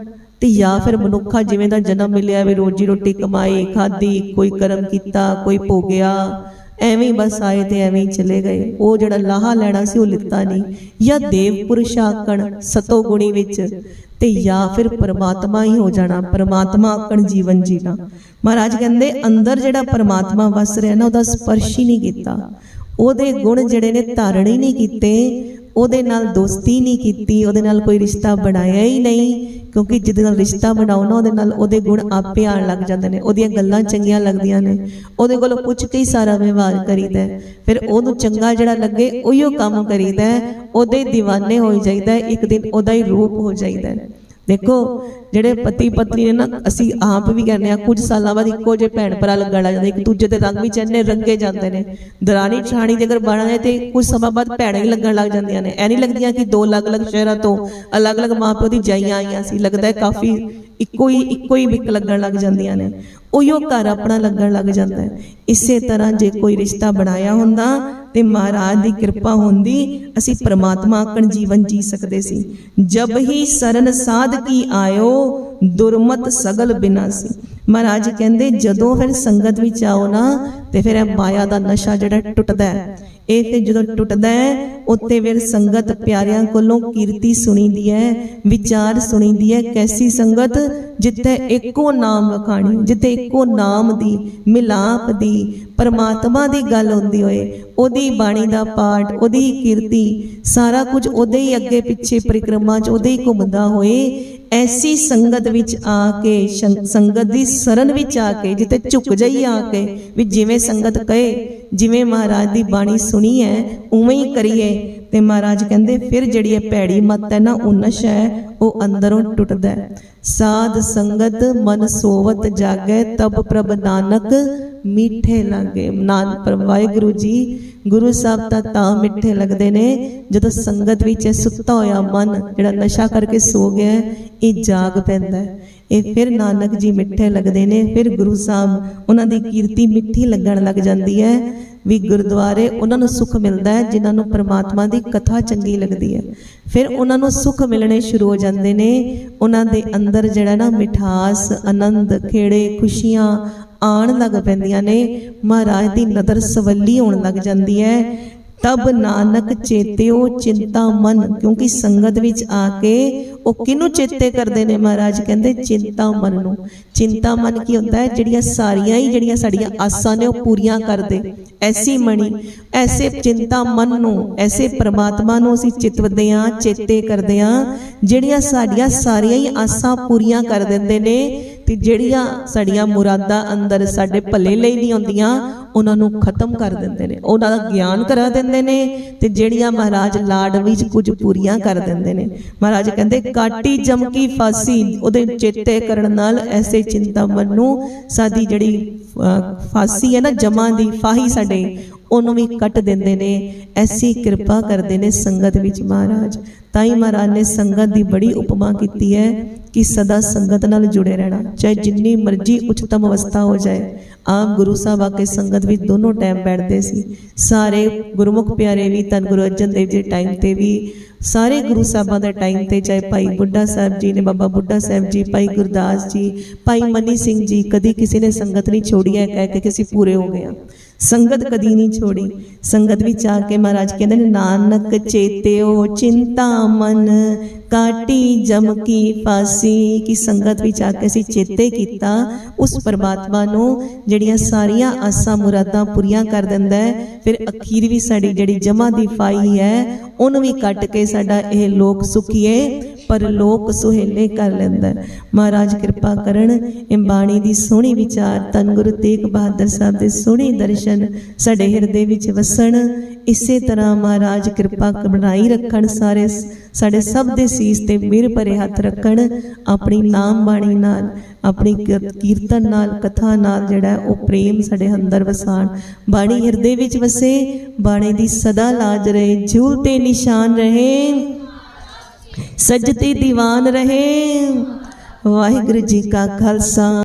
ਤੇ ਜਾਂ ਫਿਰ ਮਨੁੱਖਾ ਜਿਵੇਂ ਦਾ ਜਨਮ ਮਿਲਿਆ ਵੀ ਰੋਜੀ ਰੋਟੀ ਕਮਾਈ ਖਾਦੀ ਕੋਈ ਕਰਮ ਕੀਤਾ, ਕੋਈ ਭੋਗਿਆ, ਐਵੇਂ ਬਸ ਆਏ ਤੇ ਐਵੇਂ ਚਲੇ ਗਏ। ਉਹ ਜਿਹੜਾ ਲਾਹਾ ਲੈਣਾ ਸੀ ਉਹ ਲਿੱਤਾ ਨਹੀਂ। ਜਾਂ ਦੇਵ ਪੁਰਸ਼ ਆਕਣ ਸਤੋ ਗੁਣੀ ਵਿੱਚ ਤੇ ਜਾਂ ਫਿਰ ਪਰਮਾਤਮਾ ਹੀ ਹੋ ਜਾਣਾ, ਪਰਮਾਤਮਾ ਆਕਣ ਜੀਵਨ ਜੀਣਾ। ਮਹਾਰਾਜ ਕਹਿੰਦੇ ਅੰਦਰ ਜਿਹੜਾ ਪਰਮਾਤਮਾ ਵਸ ਰਿਹਾ ਨਾ, ਉਹਦਾ ਸਪਰਸ਼ ਹੀ ਨਹੀਂ ਕੀਤਾ। ਉਹਦੇ ਗੁਣ ਜਿਹੜੇ ਨੇ ਧਾਰਣ ਹੀ ਨਹੀਂ ਕੀਤੇ। ਉਹਦੇ ਨਾਲ ਦੋਸਤੀ ਨਹੀਂ ਕੀਤੀ, ਉਹਦੇ ਨਾਲ ਕੋਈ ਰਿਸ਼ਤਾ ਬਣਾਇਆ ਹੀ ਨਹੀਂ, ਕਿਉਂਕਿ ਜਿਹਦੇ ਨਾਲ ਰਿਸ਼ਤਾ ਬਣਾਓ ਨਾ, ਉਹਦੇ ਨਾਲ ਉਹਦੇ ਗੁਣ ਆਪੇ ਆਣ ਲੱਗ ਜਾਂਦੇ ਨੇ, ਉਹਦੀਆਂ ਗੱਲਾਂ ਚੰਗੀਆਂ ਲੱਗਦੀਆਂ ਨੇ, ਉਹਦੇ ਕੋਲੋਂ ਪੁੱਛ ਕੇ ਹੀ ਸਾਰਾ ਵਿਵਹਾਰ ਕਰੀਦਾ ਫਿਰ ਉਹਨੂੰ ਚੰਗਾ ਜਿਹੜਾ ਲੱਗੇ ਉਹੀਓ ਕੰਮ ਕਰੀਦਾ ਉਹਦੇ دیਵਾਨੇ ਹੋ ਜਾਈਦਾ ਇੱਕ ਦਿਨ ਉਹਦਾ ਹੀ ਰੂਪ ਹੋ ਜਾਈਦਾ ਦੇਖੋ, ਜਿਹੜੇ ਪਤੀ ਪਤਨੀ ਨੇ ਨਾ, ਅਸੀਂ ਆਪ ਵੀ ਕਹਿੰਦੇ ਆ ਕੁਝ ਸਾਲਾਂ ਬਾਅਦ ਇੱਕੋ ਜਿਹੇ ਭੈਣ ਭਰਾ ਲੱਗਣ ਲੱਗ ਜਾਂਦੇ, ਇੱਕ ਦੂਜੇ ਦੇ ਰੰਗ ਵਿੱਚ ਇੰਨੇ ਰੰਗੇ ਜਾਂਦੇ ਨੇ। ਦਰਾਣੀ ਛਾਣੀ ਜੇਕਰ ਬਣ ਜਾਏ ਤੇ ਕੁਝ ਸਮਾਂ ਬਾਅਦ ਭੈਣਾਂ ਹੀ ਲੱਗਣ ਲੱਗ ਜਾਂਦੀਆਂ ਨੇ। ਐ ਨਹੀਂ ਲੱਗਦੀਆਂ ਕਿ ਦੋ ਅਲੱਗ-ਅਲੱਗ ਸ਼ਹਿਰਾਂ ਤੋਂ ਅਲੱਗ-ਅਲੱਗ ਮਾਪਿਓ ਦੀ ਜਾਈਆਂ ਆਈਆਂ ਸੀ, ਲੱਗਦਾ ਹੈ ਕਾਫੀ ਇੱਕੋ ਹੀ ਇੱਕੋ ਹੀ ਵਿਕ ਲੱਗਣ ਲੱਗ ਜਾਂਦੀਆਂ ਨੇ। ਉਹੀਓ ਘਰ ਆਪਣਾ ਲੱਗਣ ਲੱਗ ਜਾਂਦਾ ਹੈ। ਇਸੇ ਤਰ੍ਹਾਂ ਜੇ ਕੋਈ ਰਿਸ਼ਤਾ ਬਣਾਇਆ ਹੁੰਦਾ ਤੇ ਮਹਾਰਾਜ ਦੀ ਕਿਰਪਾ ਹੁੰਦੀ, ਅਸੀਂ ਪ੍ਰਮਾਤਮਾ ਆਕਣ ਜੀਵਨ ਜੀ ਸਕਦੇ ਸੀ। ਜਬ ਹੀ ਸਰਨ ਸਾਧ ਕੀ ਆਇਓ, ਦੁਰਮਤ ਸਗਲ ਬਿਨਾਸੀ ਮਹਾਰਾਜ ਕਹਿੰਦੇ, ਜਦੋਂ ਫਿਰ ਸੰਗਤ ਵਿੱਚ ਆਓ ਨਾ, ਤੇ ਫਿਰ ਇਹ ਮਾਇਆ ਦਾ ਨਸ਼ਾ ਜਿਹੜਾ ਟੁੱਟਦਾ ਹੈ, ਇਹ ਤੇ ਜਦੋਂ ਟੁੱਟਦਾ ਹੈ ਉੱਤੇ ਫਿਰ ਸੰਗਤ ਪਿਆਰਿਆਂ ਕੋਲੋਂ ਕੀਰਤੀ ਸੁਣੀਦੀ ਹੈ, ਵਿਚਾਰ ਸੁਣੀਦੀ ਹੈ, ਕੈਸੀ ਸੰਗਤ ਜਿੱਥੇ ਇੱਕੋ ਨਾਮ ਵਖਾਣੀ ਜਿੱਥੇ ਇੱਕੋ ਨਾਮ ਦੀ ਮਿਲਾਪ ਦੀ, ਪਰਮਾਤਮਾ ਦੀ ਗੱਲ ਹੁੰਦੀ ਹੋਏ, ਉਹਦੀ ਬਾਣੀ ਦਾ ਪਾਠ, ਉਹਦੀ ਕੀਰਤੀ, ਸਾਰਾ ਕੁਝ ਉਹਦੇ ਹੀ ਅੱਗੇ ਪਿੱਛੇ ਪਰਿਕਰਮਾ 'ਚ ਉਹਦੇ ਹੀ ਘੁੰਮਦਾ ਹੋਏ ਐਸੀ ਸੰਗਤ ਵਿੱਚ ਆ ਕੇ ਸੰਗਤ ਦੀ ਸਰਨ ਵਿੱਚ ਆ ਕੇ ਜਿੱਤੇ ਝੁਕ ਜਾਈ ਆ ਕੇ, ਵੀ ਜਿਵੇਂ ਸੰਗਤ ਕਹੇ, ਜਿਵੇਂ ਮਹਾਰਾਜ ਦੀ ਬਾਣੀ ਸੁਣੀ ਹੈ ਉਵੇਂ ਹੀ ਕਰੀਏ। ਤੇ ਮਹਾਰਾਜ ਕਹਿੰਦੇ, ਫਿਰ ਜਿਹੜੀ ਇਹ ਭੈੜੀ ਮਤ ਹੈ ਨਾ, ਉਹ ਨਸ਼ਾ ਹੈ ਉਹ ਅੰਦਰੋਂ ਟੁੱਟਦਾ ਸਾਧ ਸੰਗਤ ਮਨ ਸੋਵਤ ਜਾਗੈ, ਤਬ ਪ੍ਰਭ ਨਾਨਕ ਮਿੱਠੇ ਲਾਗੇ। ਨਾਨ ਪਰ ਵਾਹਿਗੁਰੂ ਜੀ, ਗੁਰੂ ਸਾਹਿਬ ਤਾਂ ਤਾਂ ਮਿੱਠੇ ਲੱਗਦੇ ਨੇ। ਜਦੋਂ ਸੰਗਤ ਵਿੱਚ ਸੁੱਤਾ ਹੋਇਆ ਮਨ, ਜਿਹੜਾ ਨਸ਼ਾ ਕਰਕੇ ਸੋ ਗਿਆ, ਇਹ ਜਾਗ ਪੈਂਦਾ ਹੈ। ਇਹ ਫਿਰ ਨਾਨਕ ਜੀ ਮਿੱਠੇ ਲੱਗਦੇ ਨੇ। ਫਿਰ ਗੁਰੂ ਸਾਹਿਬ ਉਹਨਾਂ ਦੀ ਕੀਰਤੀ ਮਿੱਠੀ ਲੱਗਣ ਲੱਗ ਜਾਂਦੀ ਹੈ। ਵੀ ਗੁਰਦੁਆਰੇ ਉਹਨਾਂ ਨੂੰ ਸੁੱਖ ਮਿਲਦਾ ਹੈ, ਜਿਨ੍ਹਾਂ ਨੂੰ ਪ੍ਰਮਾਤਮਾ ਦੀ ਕਥਾ ਚੰਗੀ ਲੱਗਦੀ ਹੈ। ਫਿਰ ਉਹਨਾਂ ਨੂੰ ਸੁੱਖ ਮਿਲਣੇ ਸ਼ੁਰੂ ਹੋ ਜਾਂਦੇ ਨੇ। ਉਹਨਾਂ ਦੇ ਅੰਦਰ ਜਿਹੜਾ ਨਾ ਮਿਠਾਸ, ਆਨੰਦ, ਖੇੜੇ, ਖੁਸ਼ੀਆਂ ਆਣ ਲੱਗ ਪੈਂਦੀਆਂ ਨੇ। ਮਹਾਰਾਜ ਦੀ ਨਦਰ ਸਵੱਲੀ ਹੋਣ ਲੱਗ ਜਾਂਦੀ ਹੈ। ਤਬ ਨਾਨਕ ਚੇਤਿਓ ਚਿੰਤਾ ਮਨ, ਕਿਉਂਕਿ ਸੰਗਤ ਵਿੱਚ ਆ ਕੇ ਉਹ ਕਿਹਨੂੰ ਚੇਤੇ ਕਰਦੇ ਨੇ ਮਹਾਰਾਜ? ਕਹਿੰਦੇ ਚਿੰਤਾ ਮਨ ਨੂੰ। ਚਿੰਤਾ ਮਨ ਕੀ ਹੁੰਦਾ ਹੈ? ਜਿਹੜੀਆਂ ਸਾਰੀਆਂ ਹੀ ਜਿਹੜੀਆਂ ਸਾਡੀਆਂ ਆਸਾਂ ਨੇ, ਉਹ ਪੂਰੀਆਂ ਕਰਦੇ। ਐਸੀ ਮਣੀ, ਐਸੇ ਚਿੰਤਾ ਮਨ ਨੂੰ, ਐਸੇ ਪ੍ਰਮਾਤਮਾ ਨੂੰ ਅਸੀਂ ਚਿਤਵਦੇ ਹਾਂ, ਚੇਤੇ ਕਰਦੇ ਹਾਂ, ਜਿਹੜੀਆਂ ਸਾਡੀਆਂ ਸਾਰੀਆਂ ਹੀ ਆਸਾਂ ਪੂਰੀਆਂ ਕਰ ਦਿੰਦੇ ਨੇ। ਤੇ ਜਿਹੜੀਆਂ ਸਾਡੀਆਂ ਮੁਰਾਦਾਂ ਅੰਦਰ ਸਾਡੇ ਭਲੇ ਲਈ ਨਹੀਂ ਹੁੰਦੀਆਂ ਉਹਨਾਂ ਨੂੰ ਖਤਮ ਕਰ ਦਿੰਦੇ ਨੇ। ਉਹਨਾਂ ਦਾ ਗਿਆਨ ਕਰਾ ਦਿੰਦੇ ਨੇ ਤੇ ਜਿਹੜੀਆਂ ਮਹਾਰਾਜ ਲਾਡ ਵਿੱਚ ਕੁਝ ਪੂਰੀਆਂ ਕਰ ਦਿੰਦੇ ਨੇ। ਮਹਾਰਾਜ ਕਹਿੰਦੇ ਕਾਟੀ ਜਮਕੀ ਫਾਸੀ ਉਹਦੇ ਚੇਤੇ ਕਰਨ ਨਾਲ ਐਸੇ ਚਿੰਤਾ ਮਨ ਨੂੰ ਸਾਡੀ ਜਿਹੜੀ ਅਹ, ਫਾਸੀ ਹੈ ਨਾ ਜਮਾਂ ਦੀ ਫਾਹੀ ਸਾਡੇ ਉਹਨੂੰ ਵੀ ਕੱਟ ਦਿੰਦੇ ਨੇ। ਐਸੀ ਕਿਰਪਾ ਕਰਦੇ ਨੇ ਸੰਗਤ ਵਿੱਚ ਮਹਾਰਾਜ। ਤਾਂ ਹੀ ਮਹਾਰਾਜ ਨੇ ਸੰਗਤ ਦੀ ਬੜੀ ਉਪਮਾ ਕੀਤੀ ਹੈ ਕਿ ਸਦਾ ਸੰਗਤ ਨਾਲ ਜੁੜੇ ਰਹਿਣਾ। ਚਾਹੇ ਜਿੰਨੀ ਮਰਜ਼ੀ ਉੱਚਤਮ ਅਵਸਥਾ ਹੋ ਜਾਏ। ਆਪ ਗੁਰੂ ਸਾਹਿਬ ਆ ਕੇ ਸੰਗਤ ਵਿੱਚ ਦੋਨੋਂ ਟਾਈਮ ਬੈਠਦੇ ਸੀ। ਸਾਰੇ ਗੁਰਮੁਖ ਪਿਆਰੇ ਵੀ, ਧੰਨ ਗੁਰੂ ਅਰਜਨ ਦੇਵ ਜੀ ਦੇ ਟਾਈਮ ਤੇ ਵੀ, ਸਾਰੇ ਗੁਰੂ ਸਾਹਿਬਾਂ ਦੇ ਟਾਈਮ ਤੇ, ਚਾਹੇ ਭਾਈ ਬੁੱਢਾ ਸਾਹਿਬ ਜੀ ਨੇ, ਬਾਬਾ ਬੁੱਢਾ ਸਾਹਿਬ ਜੀ, ਭਾਈ ਗੁਰਦਾਸ ਜੀ, ਭਾਈ ਮਨੀ ਸਿੰਘ ਜੀ, ਕਦੀ ਕਿਸੇ ਨੇ ਸੰਗਤ ਨਹੀਂ ਛੋੜੀ ਹੈ, ਕਹਿ ਕੇ ਕਿ ਅਸੀਂ ਪੂਰੇ ਹੋ ਗਏ ਹਾਂ। ਸੰਗਤ ਕਦੀ ਨਹੀਂ ਛੋੜੀ। ਸੰਗਤ ਵਿੱਚ ਆ ਕੇ ਮਹਾਰਾਜ ਕਹਿੰਦੇ ਨੇ, ਨਾਨਕ ਚੇਤਿਓ ਚਿੰਤਾ ਮਨ, ਕਾਟੀ ਜਮ ਫਾਸੀ। ਕਿ ਸੰਗਤ ਵਿੱਚ ਆ ਕੇ ਅਸੀਂ ਚੇਤੇ ਕੀਤਾ, ਉਸ ਪਰਮਾਤਮਾ ਨੂੰ ਜਿਹੜੀਆਂ ਸਾਰੀਆਂ ਆਸਾਂ ਮੁਰਾਦਾਂ ਪੂਰੀਆਂ ਕਰ ਦਿੰਦਾ ਹੈ, ਫਿਰ ਅਖੀਰ ਵੀ ਸਾਡੀ ਜਿਹੜੀ ਜਮਾ ਦੀ ਫਾਈ ਹੈ, ਉਹਨੂੰ ਵੀ ਕੱਟ ਕੇ ਸਾਡਾ ਇਹ ਲੋਕ ਸੁਖੀਏ ਪਰ ਲੋਕ ਸੁਹੇਲੇ ਕਰ ਲੈਂਦਾ ਮਹਾਰਾਜ ਕਿਰਪਾ ਕਰਨ ਇਹ ਬਾਣੀ ਦੀ ਸੋਹਣੀ ਵਿਚਾਰ ਤਨ ਗੁਰੂ ਤੇਗ ਬਹਾਦਰ ਸਾਹਿਬ ਦੇ ਸੋਹਣੇ ਦਰਸ਼ਨ ਸਾਡੇ ਹਿਰਦੇ ਵਿੱਚ ਵਸਣ, ਇਸੇ ਤਰ੍ਹਾਂ ਮਹਾਰਾਜ ਕਿਰਪਾ ਬਣਾਈ ਰੱਖਣ ਸਾਰੇ ਸਾਡੇ ਸਭ ਦੇ ਸੀਸ ਤੇ ਮਿਹਰ ਭਰੇ ਹੱਥ ਰੱਖਣ, ਆਪਣੀ ਨਾਮ ਬਾਣੀ ਨਾਲ, ਆਪਣੀ ਕੀਰਤਨ ਨਾਲ, ਕਥਾ ਨਾਲ ਜਿਹੜਾ ਉਹ ਪ੍ਰੇਮ ਸਾਡੇ ਅੰਦਰ ਵਸਾਣ ਬਾਣੀ ਹਿਰਦੇ ਵਿੱਚ ਵਸੇ, ਬਾਣੀ ਦੀ ਸਦਾ ਲਾਜ ਰਹੇ ਝੂਲ ਤੇ ਨਿਸ਼ਾਨ ਰਹੇ ਸਜਤੇ ਦੀਵਾਨ ਰਹੇ। ਵਾਹਿਗੁਰੂ ਜੀ ਕਾ ਖਾਲਸਾ।